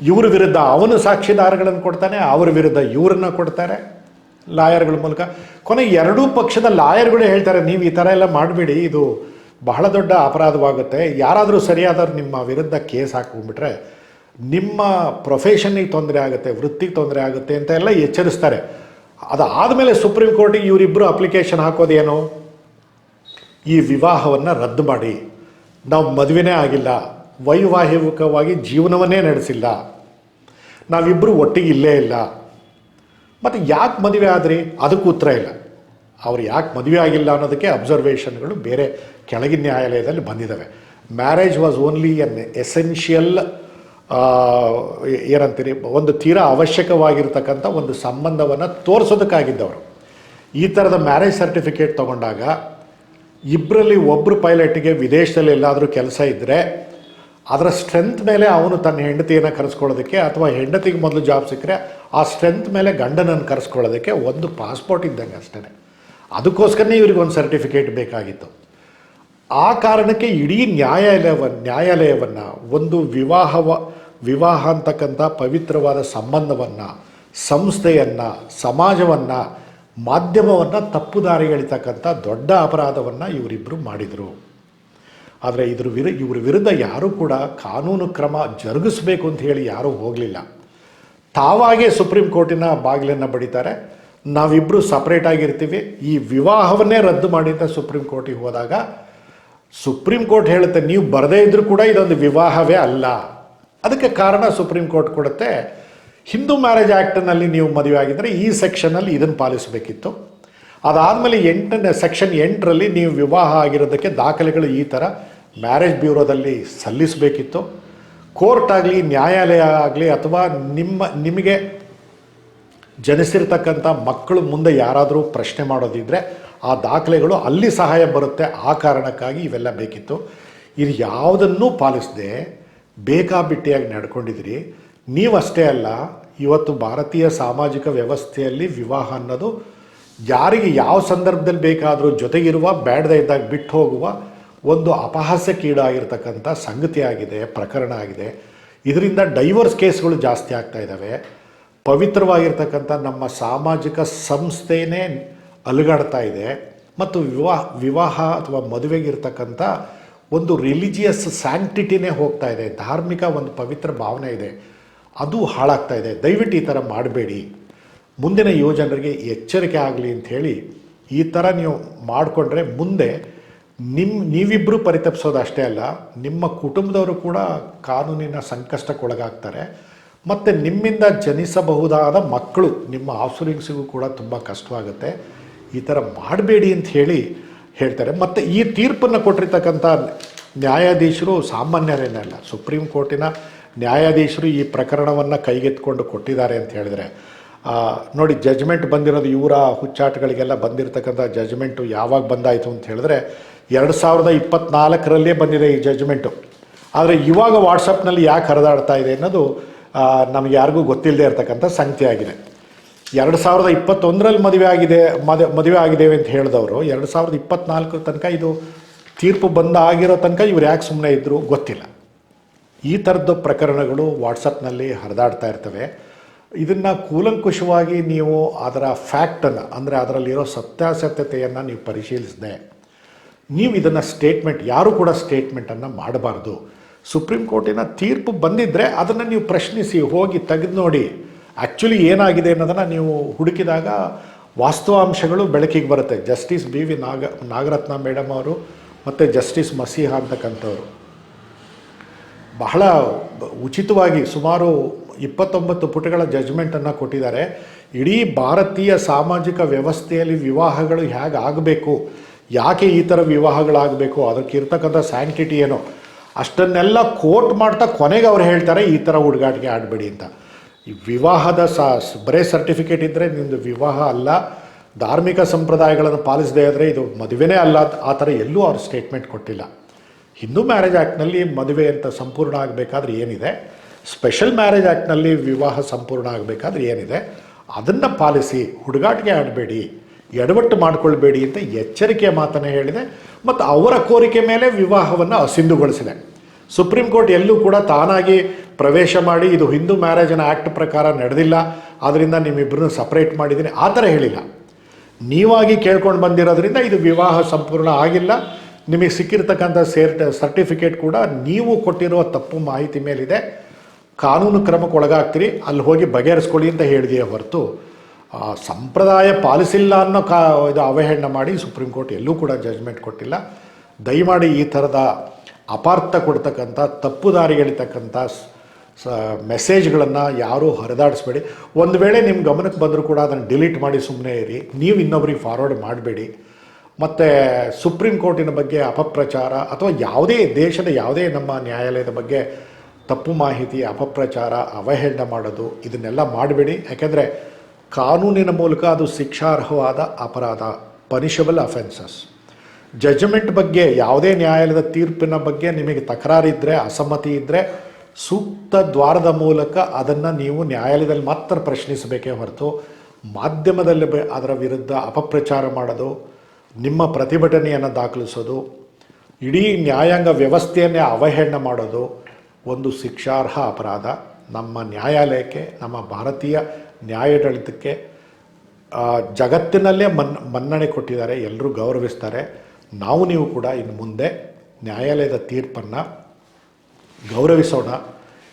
ಇವ್ರ ವಿರುದ್ಧ ಅವನು ಸಾಕ್ಷಿದಾರಗಳನ್ನು ಕೊಡ್ತಾನೆ, ಅವ್ರ ವಿರುದ್ಧ ಇವ್ರನ್ನ ಕೊಡ್ತಾರೆ. ಲಾಯರ್ಗಳ ಮೂಲಕ. ಕೊನೆಗೆ ಎರಡೂ ಪಕ್ಷದ ಲಾಯರ್ಗಳೇ ಹೇಳ್ತಾರೆ, ನೀವು ಈ ಥರ ಎಲ್ಲ ಮಾಡಬೇಡಿ, ಇದು ಬಹಳ ದೊಡ್ಡ ಅಪರಾಧವಾಗುತ್ತೆ. ಯಾರಾದರೂ ಸರಿಯಾದವ್ರು ನಿಮ್ಮ ವಿರುದ್ಧ ಕೇಸ್ ಹಾಕೊಂಡ್ಬಿಟ್ರೆ ನಿಮ್ಮ ಪ್ರೊಫೆಷನಿಗೆ ತೊಂದರೆ ಆಗುತ್ತೆ, ವೃತ್ತಿಗೆ ತೊಂದರೆ ಆಗುತ್ತೆ ಅಂತ ಎಲ್ಲ ಎಚ್ಚರಿಸ್ತಾರೆ. ಅದಾದಮೇಲೆ ಸುಪ್ರೀಂ ಕೋರ್ಟಿಗೆ ಇವರಿಬ್ಬರು ಅಪ್ಲಿಕೇಶನ್ ಹಾಕೋದೇನು? ಈ ವಿವಾಹವನ್ನು ರದ್ದು ಮಾಡಿ. ನಾವು ಮದುವೆನೇ ಆಗಿಲ್ಲ, ವೈವಾಹಿಕವಾಗಿ ಜೀವನವನ್ನೇ ನಡೆಸಿಲ್ಲ. ನಾವಿಬ್ಬರು ಒಟ್ಟಿಗೆ ಇಲ್ಲೇ ಇಲ್ಲ. ಮತ್ತು ಯಾಕೆ ಮದುವೆ ಆದ್ರಿ? ಅದಕ್ಕೂ ಉತ್ತರ ಇಲ್ಲ. ಅವ್ರು ಯಾಕೆ ಮದುವೆ ಆಗಿಲ್ಲ ಅನ್ನೋದಕ್ಕೆ ಅಬ್ಸರ್ವೇಷನ್ಗಳು ಬೇರೆ ಕೆಳಗಿನ ನ್ಯಾಯಾಲಯದಲ್ಲಿ ಬಂದಿದ್ದಾವೆ marriage was only an essential ಏನಂತೀರಿ, ಒಂದು ತೀರಾ ಅವಶ್ಯಕವಾಗಿರ್ತಕ್ಕಂಥ ಒಂದು ಸಂಬಂಧವನ್ನು ತೋರಿಸೋದಕ್ಕಾಗಿದ್ದವರು. ಈ ಥರದ ಮ್ಯಾರೇಜ್ ಸರ್ಟಿಫಿಕೇಟ್ ತಗೊಂಡಾಗ ಇಬ್ಬರಲ್ಲಿ ಒಬ್ಬರು ಪೈಲಟ್ಗೆ ವಿದೇಶದಲ್ಲಿ ಎಲ್ಲಾದರೂ ಕೆಲಸ ಇದ್ದರೆ ಅದರ ಸ್ಟ್ರೆಂತ್ ಮೇಲೆ ಅವನು ತನ್ನ ಹೆಂಡತಿಯನ್ನು ಕರೆಸ್ಕೊಳ್ಳೋದಕ್ಕೆ ಅಥವಾ ಹೆಂಡತಿಗೆ ಮೊದಲು ಜಾಬ್ ಸಿಕ್ಕರೆ ಆ ಸ್ಟ್ರೆಂತ್ ಮೇಲೆ ಗಂಡನನ್ನು ಕರೆಸ್ಕೊಳ್ಳೋದಕ್ಕೆ ಒಂದು ಪಾಸ್ಪೋರ್ಟ್ ಇದ್ದಂಗೆ ಅಷ್ಟೇ ಅದಕ್ಕೋಸ್ಕರನೇ ಇವ್ರಿಗೆ ಒಂದು ಸರ್ಟಿಫಿಕೇಟ್ ಬೇಕಾಗಿತ್ತು. ಆ ಕಾರಣಕ್ಕೆ ಇಡೀ ನ್ಯಾಯಾಲಯವ, ನ್ಯಾಯಾಲಯವನ್ನು, ಒಂದು ವಿವಾಹವ, ವಿವಾಹ ಅಂತಕ್ಕಂಥ ಪವಿತ್ರವಾದ ಸಂಬಂಧವನ್ನು, ಸಂಸ್ಥೆಯನ್ನು, ಸಮಾಜವನ್ನು, ಮಾಧ್ಯಮವನ್ನು ತಪ್ಪು ದಾರಿ ಎಳಿತಕ್ಕಂಥ ದೊಡ್ಡ ಅಪರಾಧವನ್ನು ಇವರಿಬ್ಬರು ಮಾಡಿದರು. ಆದರೆ ಇದ್ರ ವಿರು, ಇವ್ರ ವಿರುದ್ಧ ಯಾರೂ ಕೂಡ ಕಾನೂನು ಕ್ರಮ ಜರುಗಿಸಬೇಕು ಅಂತ ಹೇಳಿ ಯಾರೂ ಹೋಗಲಿಲ್ಲ. ತಾವಾಗೇ ಸುಪ್ರೀಂ ಕೋರ್ಟಿನ ಬಾಗಿಲನ್ನು ಬಡಿತಾರೆ. ನಾವಿಬ್ಬರು ಸಪ್ರೇಟ್ ಆಗಿರ್ತೀವಿ. ಈ ವಿವಾಹವನ್ನೇ ರದ್ದು ಮಾಡಿ ಅಂತ ಸುಪ್ರೀಂ ಕೋರ್ಟಿಗೆ ಹೋದಾಗ ಸುಪ್ರೀಂ ಕೋರ್ಟ್ ಹೇಳುತ್ತೆ, ನೀವು ಬರದೇ ಇದ್ರೂ ಕೂಡ ಇದೊಂದು ವಿವಾಹವೇ ಅಲ್ಲ. ಅದಕ್ಕೆ ಕಾರಣ ಸುಪ್ರೀಂ ಕೋರ್ಟ್ ಕೊಡುತ್ತೆ, ಹಿಂದೂ ಮ್ಯಾರೇಜ್ ಆ್ಯಕ್ಟ್ನಲ್ಲಿ ನೀವು ಮದುವೆ ಆಗಿದ್ದರೆ ಈ ಸೆಕ್ಷನಲ್ಲಿ ಇದನ್ನು ಪಾಲಿಸಬೇಕಿತ್ತು. ಅದಾದಮೇಲೆ ಎಂಟನೇ ಸೆಕ್ಷನ್ ಎಂಟರಲ್ಲಿ ನೀವು ವಿವಾಹ ಆಗಿರೋದಕ್ಕೆ ದಾಖಲೆಗಳು ಈ ಥರ ಮ್ಯಾರೇಜ್ ಬ್ಯೂರೋದಲ್ಲಿ ಸಲ್ಲಿಸಬೇಕಿತ್ತು. ಕೋರ್ಟ್ ಆಗಲಿ, ನ್ಯಾಯಾಲಯ ಆಗಲಿ ಅಥವಾ ನಿಮ್ಮ, ನಿಮಗೆ ಜನಿಸಿರ್ತಕ್ಕಂಥ ಮಕ್ಕಳು ಮುಂದೆ ಯಾರಾದರೂ ಪ್ರಶ್ನೆ ಮಾಡೋದಿದ್ದರೆ ಆ ದಾಖಲೆಗಳು ಅಲ್ಲಿ ಸಹಾಯ ಬರುತ್ತೆ ಆ ಕಾರಣಕ್ಕಾಗಿ ಇವೆಲ್ಲ ಬೇಕಿತ್ತು. ಇದು ಯಾವುದನ್ನೂ ಪಾಲಿಸದೆ ಬೇಕಾಬಿಟ್ಟಿಯಾಗಿ ನಡ್ಕೊಂಡಿದ್ರಿ ನೀವಷ್ಟೇ ಅಲ್ಲ, ಇವತ್ತು ಭಾರತೀಯ ಸಾಮಾಜಿಕ ವ್ಯವಸ್ಥೆಯಲ್ಲಿ ವಿವಾಹ ಅನ್ನೋದು ಯಾರಿಗೆ ಯಾವ ಸಂದರ್ಭದಲ್ಲಿ ಬೇಕಾದರೂ ಜೊತೆಗಿರುವ ಬೇಡದೇ ಇದ್ದಾಗ ಬಿಟ್ಟು ಹೋಗುವ ಒಂದು ಅಪಹಾಸ್ಯಕ್ಕೀಡಾಗಿರ್ತಕ್ಕಂಥ ಸಂಗತಿ ಆಗಿದೆ ಪ್ರಕರಣ ಆಗಿದೆ. ಇದರಿಂದ ಡೈವರ್ಸ್ ಕೇಸ್ಗಳು ಜಾಸ್ತಿ ಆಗ್ತಾ ಇದ್ದಾವೆ. ಪವಿತ್ರವಾಗಿರ್ತಕ್ಕಂಥ ನಮ್ಮ ಸಾಮಾಜಿಕ ಸಂಸ್ಥೆನೇ ಅಲುಗಾಡ್ತಾ ಇದೆ. ಮತ್ತು ವಿವಾಹ ವಿವಾಹ ಅಥವಾ ಮದುವೆಗಿರ್ತಕ್ಕಂಥ ಒಂದು ರಿಲಿಜಿಯಸ್ ಸ್ಯಾಂಕ್ಟಿಟಿನೇ ಹೋಗ್ತಾ ಇದೆ. ಧಾರ್ಮಿಕ ಒಂದು ಪವಿತ್ರ ಭಾವನೆ ಇದೆ. ಅದು ಹಾಳಾಗ್ತಾ ಇದೆ. ದಯವಿಟ್ಟು ಈ ಥರ ಮಾಡಬೇಡಿ. ಮುಂದಿನ ಯುವಜನರಿಗೆ ಎಚ್ಚರಿಕೆ ಆಗಲಿ ಅಂತ ಹೇಳಿ ಈ ಥರ ನೀವು ಮಾಡಿಕೊಂಡ್ರೆ ಮುಂದೆ ನಿಮ್ಮ ನೀವಿಬ್ಬರು ಪರಿತಪಿಸೋದು ಅಷ್ಟೇ ಅಲ್ಲ, ನಿಮ್ಮ ಕುಟುಂಬದವರು ಕೂಡ ಕಾನೂನಿನ ಸಂಕಷ್ಟಕ್ಕೊಳಗಾಗ್ತಾರೆ. ಮತ್ತು ನಿಮ್ಮಿಂದ ಜನಿಸಬಹುದಾದ ಮಕ್ಕಳು, ನಿಮ್ಮ ಆಫ್ಸ್ಪ್ರಿಂಗ್ಸಿಗೂ ಕೂಡ ತುಂಬ ಕಷ್ಟವಾಗುತ್ತೆ. ಈ ಥರ ಮಾಡಬೇಡಿ ಅಂತ ಹೇಳಿ ಹೇಳ್ತಾರೆ. ಮತ್ತು ಈ ತೀರ್ಪನ್ನು ಕೊಟ್ಟಿರ್ತಕ್ಕಂಥ ನ್ಯಾಯಾಧೀಶರು ಸಾಮಾನ್ಯರೇನಲ್ಲ ಸುಪ್ರೀಂ ಕೋರ್ಟಿನ ನ್ಯಾಯಾಧೀಶರು ಈ ಪ್ರಕರಣವನ್ನು ಕೈಗೆತ್ಕೊಂಡು ಕೊಟ್ಟಿದ್ದಾರೆ ಅಂತ ಹೇಳಿದರೆ ನೋಡಿ ಜಜ್ಮೆಂಟ್ ಬಂದಿರೋದು ಇವರ ಹುಚ್ಚಾಟಗಳಿಗೆಲ್ಲ ಬಂದಿರತಕ್ಕಂಥ ಜಜ್ಮೆಂಟು ಯಾವಾಗ ಬಂದಾಯಿತು ಅಂತ ಹೇಳಿದ್ರೆ, ಎರಡು ಸಾವಿರದ ಇಪ್ಪತ್ತ್ನಾಲ್ಕರಲ್ಲೇ ಬಂದಿದೆ ಈ ಜಜ್ಮೆಂಟು ಆದರೆ ಇವಾಗ ವಾಟ್ಸಪ್ನಲ್ಲಿ ಯಾಕೆ ಹರಿದಾಡ್ತಾ ಇದೆ ಅನ್ನೋದು ನಮಗೆ ಯಾರಿಗೂ ಗೊತ್ತಿಲ್ಲದೆ ಇರತಕ್ಕಂಥ ಸಂಗತಿ ಆಗಿದೆ. ಎರಡು ಸಾವಿರದ ಇಪ್ಪತ್ತೊಂದರಲ್ಲಿ ಮದುವೆ ಆಗಿದೆ, ಮದ, ಮದುವೆ ಆಗಿದ್ದೇವೆ ಅಂತ ಹೇಳಿದವರು, ಎರಡು ಸಾವಿರದ ಇಪ್ಪತ್ನಾಲ್ಕರ ತನಕ ಇದು ತೀರ್ಪು ಬಂದ ಆಗಿರೋ ತನಕ ಇವ್ರು ಯಾಕೆ ಸುಮ್ಮನೆ ಇದ್ದರು ಗೊತ್ತಿಲ್ಲ. ಈ ಥರದ್ದು ಪ್ರಕರಣಗಳು ವಾಟ್ಸಪ್ನಲ್ಲಿ ಹರಿದಾಡ್ತಾ ಇರ್ತವೆ. ಇದನ್ನು ಕೂಲಂಕುಷವಾಗಿ ನೀವು ಅದರ ಫ್ಯಾಕ್ಟನ್ನು, ಅಂದರೆ ಅದರಲ್ಲಿರೋ ಸತ್ಯಾಸತ್ಯತೆಯನ್ನು ನೀವು ಪರಿಶೀಲಿಸದೆ, ನೀವು ಇದನ್ನು ಸ್ಟೇಟ್ಮೆಂಟ್, ಯಾರೂ ಕೂಡ ಸ್ಟೇಟ್ಮೆಂಟನ್ನು ಮಾಡಬಾರ್ದು. ಸುಪ್ರೀಂ ಕೋರ್ಟಿನ ತೀರ್ಪು ಬಂದಿದ್ದರೆ ಅದನ್ನು ನೀವು ಪ್ರಶ್ನಿಸಿ, ಹೋಗಿ ತೆಗೆದು ನೋಡಿ. ಆ್ಯಕ್ಚುಲಿ ಏನಾಗಿದೆ ಅನ್ನೋದನ್ನು ನೀವು ಹುಡುಕಿದಾಗ ವಾಸ್ತವಾಂಶಗಳು ಬೆಳಕಿಗೆ ಬರುತ್ತೆ. ಜಸ್ಟಿಸ್ ಬಿ ವಿ ನಾಗ, ನಾಗರತ್ನ ಮೇಡಮ್ ಅವರು ಮತ್ತು ಜಸ್ಟಿಸ್ ಮಸೀಹಾ ಅಂತಕ್ಕಂಥವ್ರು. ಬಹಳ ಉಚಿತವಾಗಿ ಸುಮಾರು ಇಪ್ಪತ್ತೊಂಬತ್ತು ಪುಟಗಳ ಜಜ್ಮೆಂಟನ್ನು ಕೊಟ್ಟಿದ್ದಾರೆ. ಇಡೀ ಭಾರತೀಯ ಸಾಮಾಜಿಕ ವ್ಯವಸ್ಥೆಯಲ್ಲಿ ವಿವಾಹಗಳು ಹೇಗೆ ಆಗಬೇಕು? ಯಾಕೆ ಈ ಥರ ವಿವಾಹಗಳಾಗಬೇಕು? ಅದಕ್ಕೆ ಇರ್ತಕ್ಕಂಥ ಸ್ಯಾಂಕ್ಟಿಟಿ ಏನೋ? ಅಷ್ಟನ್ನೆಲ್ಲ ಕೋಟ್ ಮಾಡ್ತಾ ಕೊನೆಗೆ ಅವ್ರು ಹೇಳ್ತಾರೆ, ಈ ಥರ ಹುಡುಗಾಟಿಗೆ ಆಡಬೇಡಿ ಅಂತ. ಈ ವಿವಾಹದ ಸ ಬರೇ ಸರ್ಟಿಫಿಕೇಟ್ ಇದ್ದರೆ ನಿಮ್ಮದು ವಿವಾಹ ಅಲ್ಲ, ಧಾರ್ಮಿಕ ಸಂಪ್ರದಾಯಗಳನ್ನು ಪಾಲಿಸದೇ ಆದರೆ ಇದು ಮದುವೆನೇ ಅಲ್ಲ ಆ ಥರ ಎಲ್ಲೂ ಅವ್ರು ಸ್ಟೇಟ್ಮೆಂಟ್ ಕೊಟ್ಟಿಲ್ಲ. ಹಿಂದೂ ಮ್ಯಾರೇಜ್ ಆ್ಯಕ್ಟ್ನಲ್ಲಿ ಮದುವೆ ಅಂತ ಸಂಪೂರ್ಣ ಆಗಬೇಕಾದ್ರೆ ಏನಿದೆ? ಸ್ಪೆಷಲ್ ಮ್ಯಾರೇಜ್ ಆ್ಯಕ್ಟ್ನಲ್ಲಿ ವಿವಾಹ ಸಂಪೂರ್ಣ ಆಗಬೇಕಾದ್ರೆ ಏನಿದೆ? ಅದನ್ನು ಪಾಲಿಸಿ ಹುಡುಗಾಟಿಗೆ ಆಡಬೇಡಿ ಎಡವಟ್ಟು ಮಾಡಿಕೊಳ್ಬೇಡಿ ಅಂತ ಎಚ್ಚರಿಕೆಯ ಮಾತನ್ನು ಹೇಳಿದೆ ಮತ್ತು ಅವರ ಕೋರಿಕೆ ಮೇಲೆ ವಿವಾಹವನ್ನು ಅಸಿಂಧುಗೊಳಿಸಿದೆ. ಸುಪ್ರೀಂ ಕೋರ್ಟ್ ಎಲ್ಲೂ ಕೂಡ ತಾನಾಗಿ ಪ್ರವೇಶ ಮಾಡಿ ಇದು ಹಿಂದೂ ಮ್ಯಾರೇಜನ ಆ್ಯಕ್ಟ್ ಪ್ರಕಾರ ನಡೆದಿಲ್ಲ ಆದ್ದರಿಂದ ನಿಮ್ಮಿಬ್ಬರನ್ನು ಸಪ್ರೇಟ್ ಮಾಡಿದ್ದೀನಿ, ಆ ಥರ ಹೇಳಿಲ್ಲ. ನೀವಾಗಿ ಕೇಳ್ಕೊಂಡು ಬಂದಿರೋದ್ರಿಂದ ಇದು ವಿವಾಹ ಸಂಪೂರ್ಣ ಆಗಿಲ್ಲ. ನಿಮಗೆ ಸಿಕ್ಕಿರ್ತಕ್ಕಂಥ ಸೇರ್ ಸರ್ಟಿಫಿಕೇಟ್ ಕೂಡ ನೀವು ಕೊಟ್ಟಿರುವ ತಪ್ಪು ಮಾಹಿತಿ ಮೇಲಿದೆ. ಕಾನೂನು ಕ್ರಮಕ್ಕೆ ಒಳಗಾಗ್ತೀರಿ, ಅಲ್ಲಿ ಹೋಗಿ ಬಗೆಹರಿಸ್ಕೊಳ್ಳಿ ಅಂತ ಹೇಳಿದೆಯೇ ಹೊರತು ಸಂಪ್ರದಾಯ ಪಾಲಿಸಿಲ್ಲ ಅನ್ನೋ ಕಾ ಇದು ಅವಹೇಳನ ಮಾಡಿ ಸುಪ್ರೀಂ ಕೋರ್ಟ್ ಎಲ್ಲೂ ಕೂಡ ಜಜ್ಮೆಂಟ್ ಕೊಟ್ಟಿಲ್ಲ. ದಯಮಾಡಿ ಈ ಥರದ ಅಪಾರ್ಥ ಕೊಡ್ತಕ್ಕಂಥ, ತಪ್ಪು ದಾರಿಗೆಳಿತಕ್ಕಂಥ ಸ್- ಸ ಮೆಸೇಜ್ಗಳನ್ನು ಯಾರೂ ಹರಿದಾಡಿಸ್ಬೇಡಿ. ಒಂದು ವೇಳೆ ನಿಮ್ಮ ಗಮನಕ್ಕೆ ಬಂದರೂ ಕೂಡ ಅದನ್ನು ಡಿಲೀಟ್ ಮಾಡಿ ಸುಮ್ಮನೆ ಇರಿ. ನೀವು ಇನ್ನೊಬ್ರಿಗೆ ಫಾರ್ವರ್ಡ್ ಮಾಡಬೇಡಿ. ಮತ್ತು ಸುಪ್ರೀಂ ಕೋರ್ಟಿನ ಬಗ್ಗೆ ಅಪಪ್ರಚಾರ ಅಥವಾ ಯಾವುದೇ ದೇಶದ ಯಾವುದೇ ನಮ್ಮ ನ್ಯಾಯಾಲಯದ ಬಗ್ಗೆ ತಪ್ಪು ಮಾಹಿತಿ, ಅಪಪ್ರಚಾರ, ಅವಹೇಳನ ಮಾಡೋದು, ಇದನ್ನೆಲ್ಲ ಮಾಡಬೇಡಿ. ಯಾಕೆಂದರೆ ಕಾನೂನಿನ ಮೂಲಕ ಅದು ಶಿಕ್ಷಾರ್ಹವಾದ ಅಪರಾಧ ಪನಿಷಬಲ್ ಅಫೆನ್ಸಸ್ ಜಡ್ಜ್ಮೆಂಟ್ ಬಗ್ಗೆ ಯಾವುದೇ ನ್ಯಾಯಾಲಯದ ತೀರ್ಪಿನ ಬಗ್ಗೆ ನಿಮಗೆ ತಕರಾರಿದ್ದರೆ ಅಸಮ್ಮತಿ ಇದ್ದರೆ ಸೂಕ್ತ ದ್ವಾರದ ಮೂಲಕ ಅದನ್ನು ನೀವು ನ್ಯಾಯಾಲಯದಲ್ಲಿ ಮಾತ್ರ ಪ್ರಶ್ನಿಸಬೇಕೇ ಹೊರತು, ಮಾಧ್ಯಮದಲ್ಲಿ ಅದರ ವಿರುದ್ಧ ಅಪಪ್ರಚಾರ ಮಾಡೋದು, ನಿಮ್ಮ ಪ್ರತಿಭಟನೆಯನ್ನು ದಾಖಲಿಸೋದು, ಇಡೀ ನ್ಯಾಯಾಂಗ ವ್ಯವಸ್ಥೆಯನ್ನೇ ಅವಹೇಳನ ಮಾಡೋದು ಒಂದು ಶಿಕ್ಷಾರ್ಹ ಅಪರಾಧ ನಮ್ಮ ನ್ಯಾಯಾಲಯಕ್ಕೆ, ನಮ್ಮ ಭಾರತೀಯ ನ್ಯಾಯಾಡಳಿತಕ್ಕೆ ಜಗತ್ತಿನಲ್ಲೇ ಮನ್, ಮನ್ನಣೆ ಕೊಟ್ಟಿದ್ದಾರೆ ಎಲ್ಲರೂ ಗೌರವಿಸ್ತಾರೆ. ನಾವು ನೀವು ಕೂಡ ಇನ್ನು ಮುಂದೆ ನ್ಯಾಯಾಲಯದ ತೀರ್ಪನ್ನು ಗೌರವಿಸೋಣ.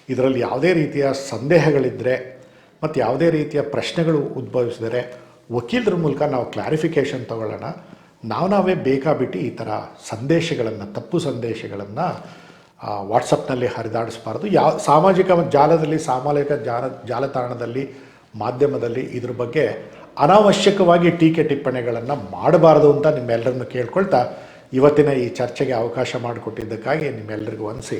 ಇದರಲ್ಲಿ ಯಾವುದೇ ರೀತಿಯ ಸಂದೇಹಗಳಿದ್ದರೆ ಮತ್ತು ಯಾವುದೇ ರೀತಿಯ ಪ್ರಶ್ನೆಗಳು ಉದ್ಭವಿಸಿದರೆ ವಕೀಲರ ಮೂಲಕ ನಾವು ಕ್ಲಾರಿಫಿಕೇಷನ್ ತಗೊಳ್ಳೋಣ. ನಾವು ನಾವೇ ಬೇಕಾಬಿಟ್ಟು ಈ ಥರ ಸಂದೇಶಗಳನ್ನು, ತಪ್ಪು ಸಂದೇಶಗಳನ್ನು ವಾಟ್ಸಪ್ನಲ್ಲಿ ಹರಿದಾಡಿಸ್ಬಾರ್ದು. ಯಾವ ಸಾಮಾಜಿಕ ಜಾಲದಲ್ಲಿ, ಸಾಮಾಜಿಕ ಜಾಲ, ಜಾಲತಾಣದಲ್ಲಿ ಮಾಧ್ಯಮದಲ್ಲಿ ಇದ್ರ ಬಗ್ಗೆ ಅನಾವಶ್ಯಕವಾಗಿ ಟೀಕೆ ಟಿಪ್ಪಣಿಗಳನ್ನು ಮಾಡಬಾರದು ಅಂತ ನಿಮ್ಮೆಲ್ಲರನ್ನು ಕೇಳ್ಕೊಳ್ತಾ ಇವತ್ತಿನ ಈ ಚರ್ಚೆಗೆ ಅವಕಾಶ ಮಾಡಿಕೊಟ್ಟಿದ್ದಕ್ಕಾಗಿ ನಿಮ್ಮೆಲ್ಲರಿಗೂ ಅನಿಸಿ.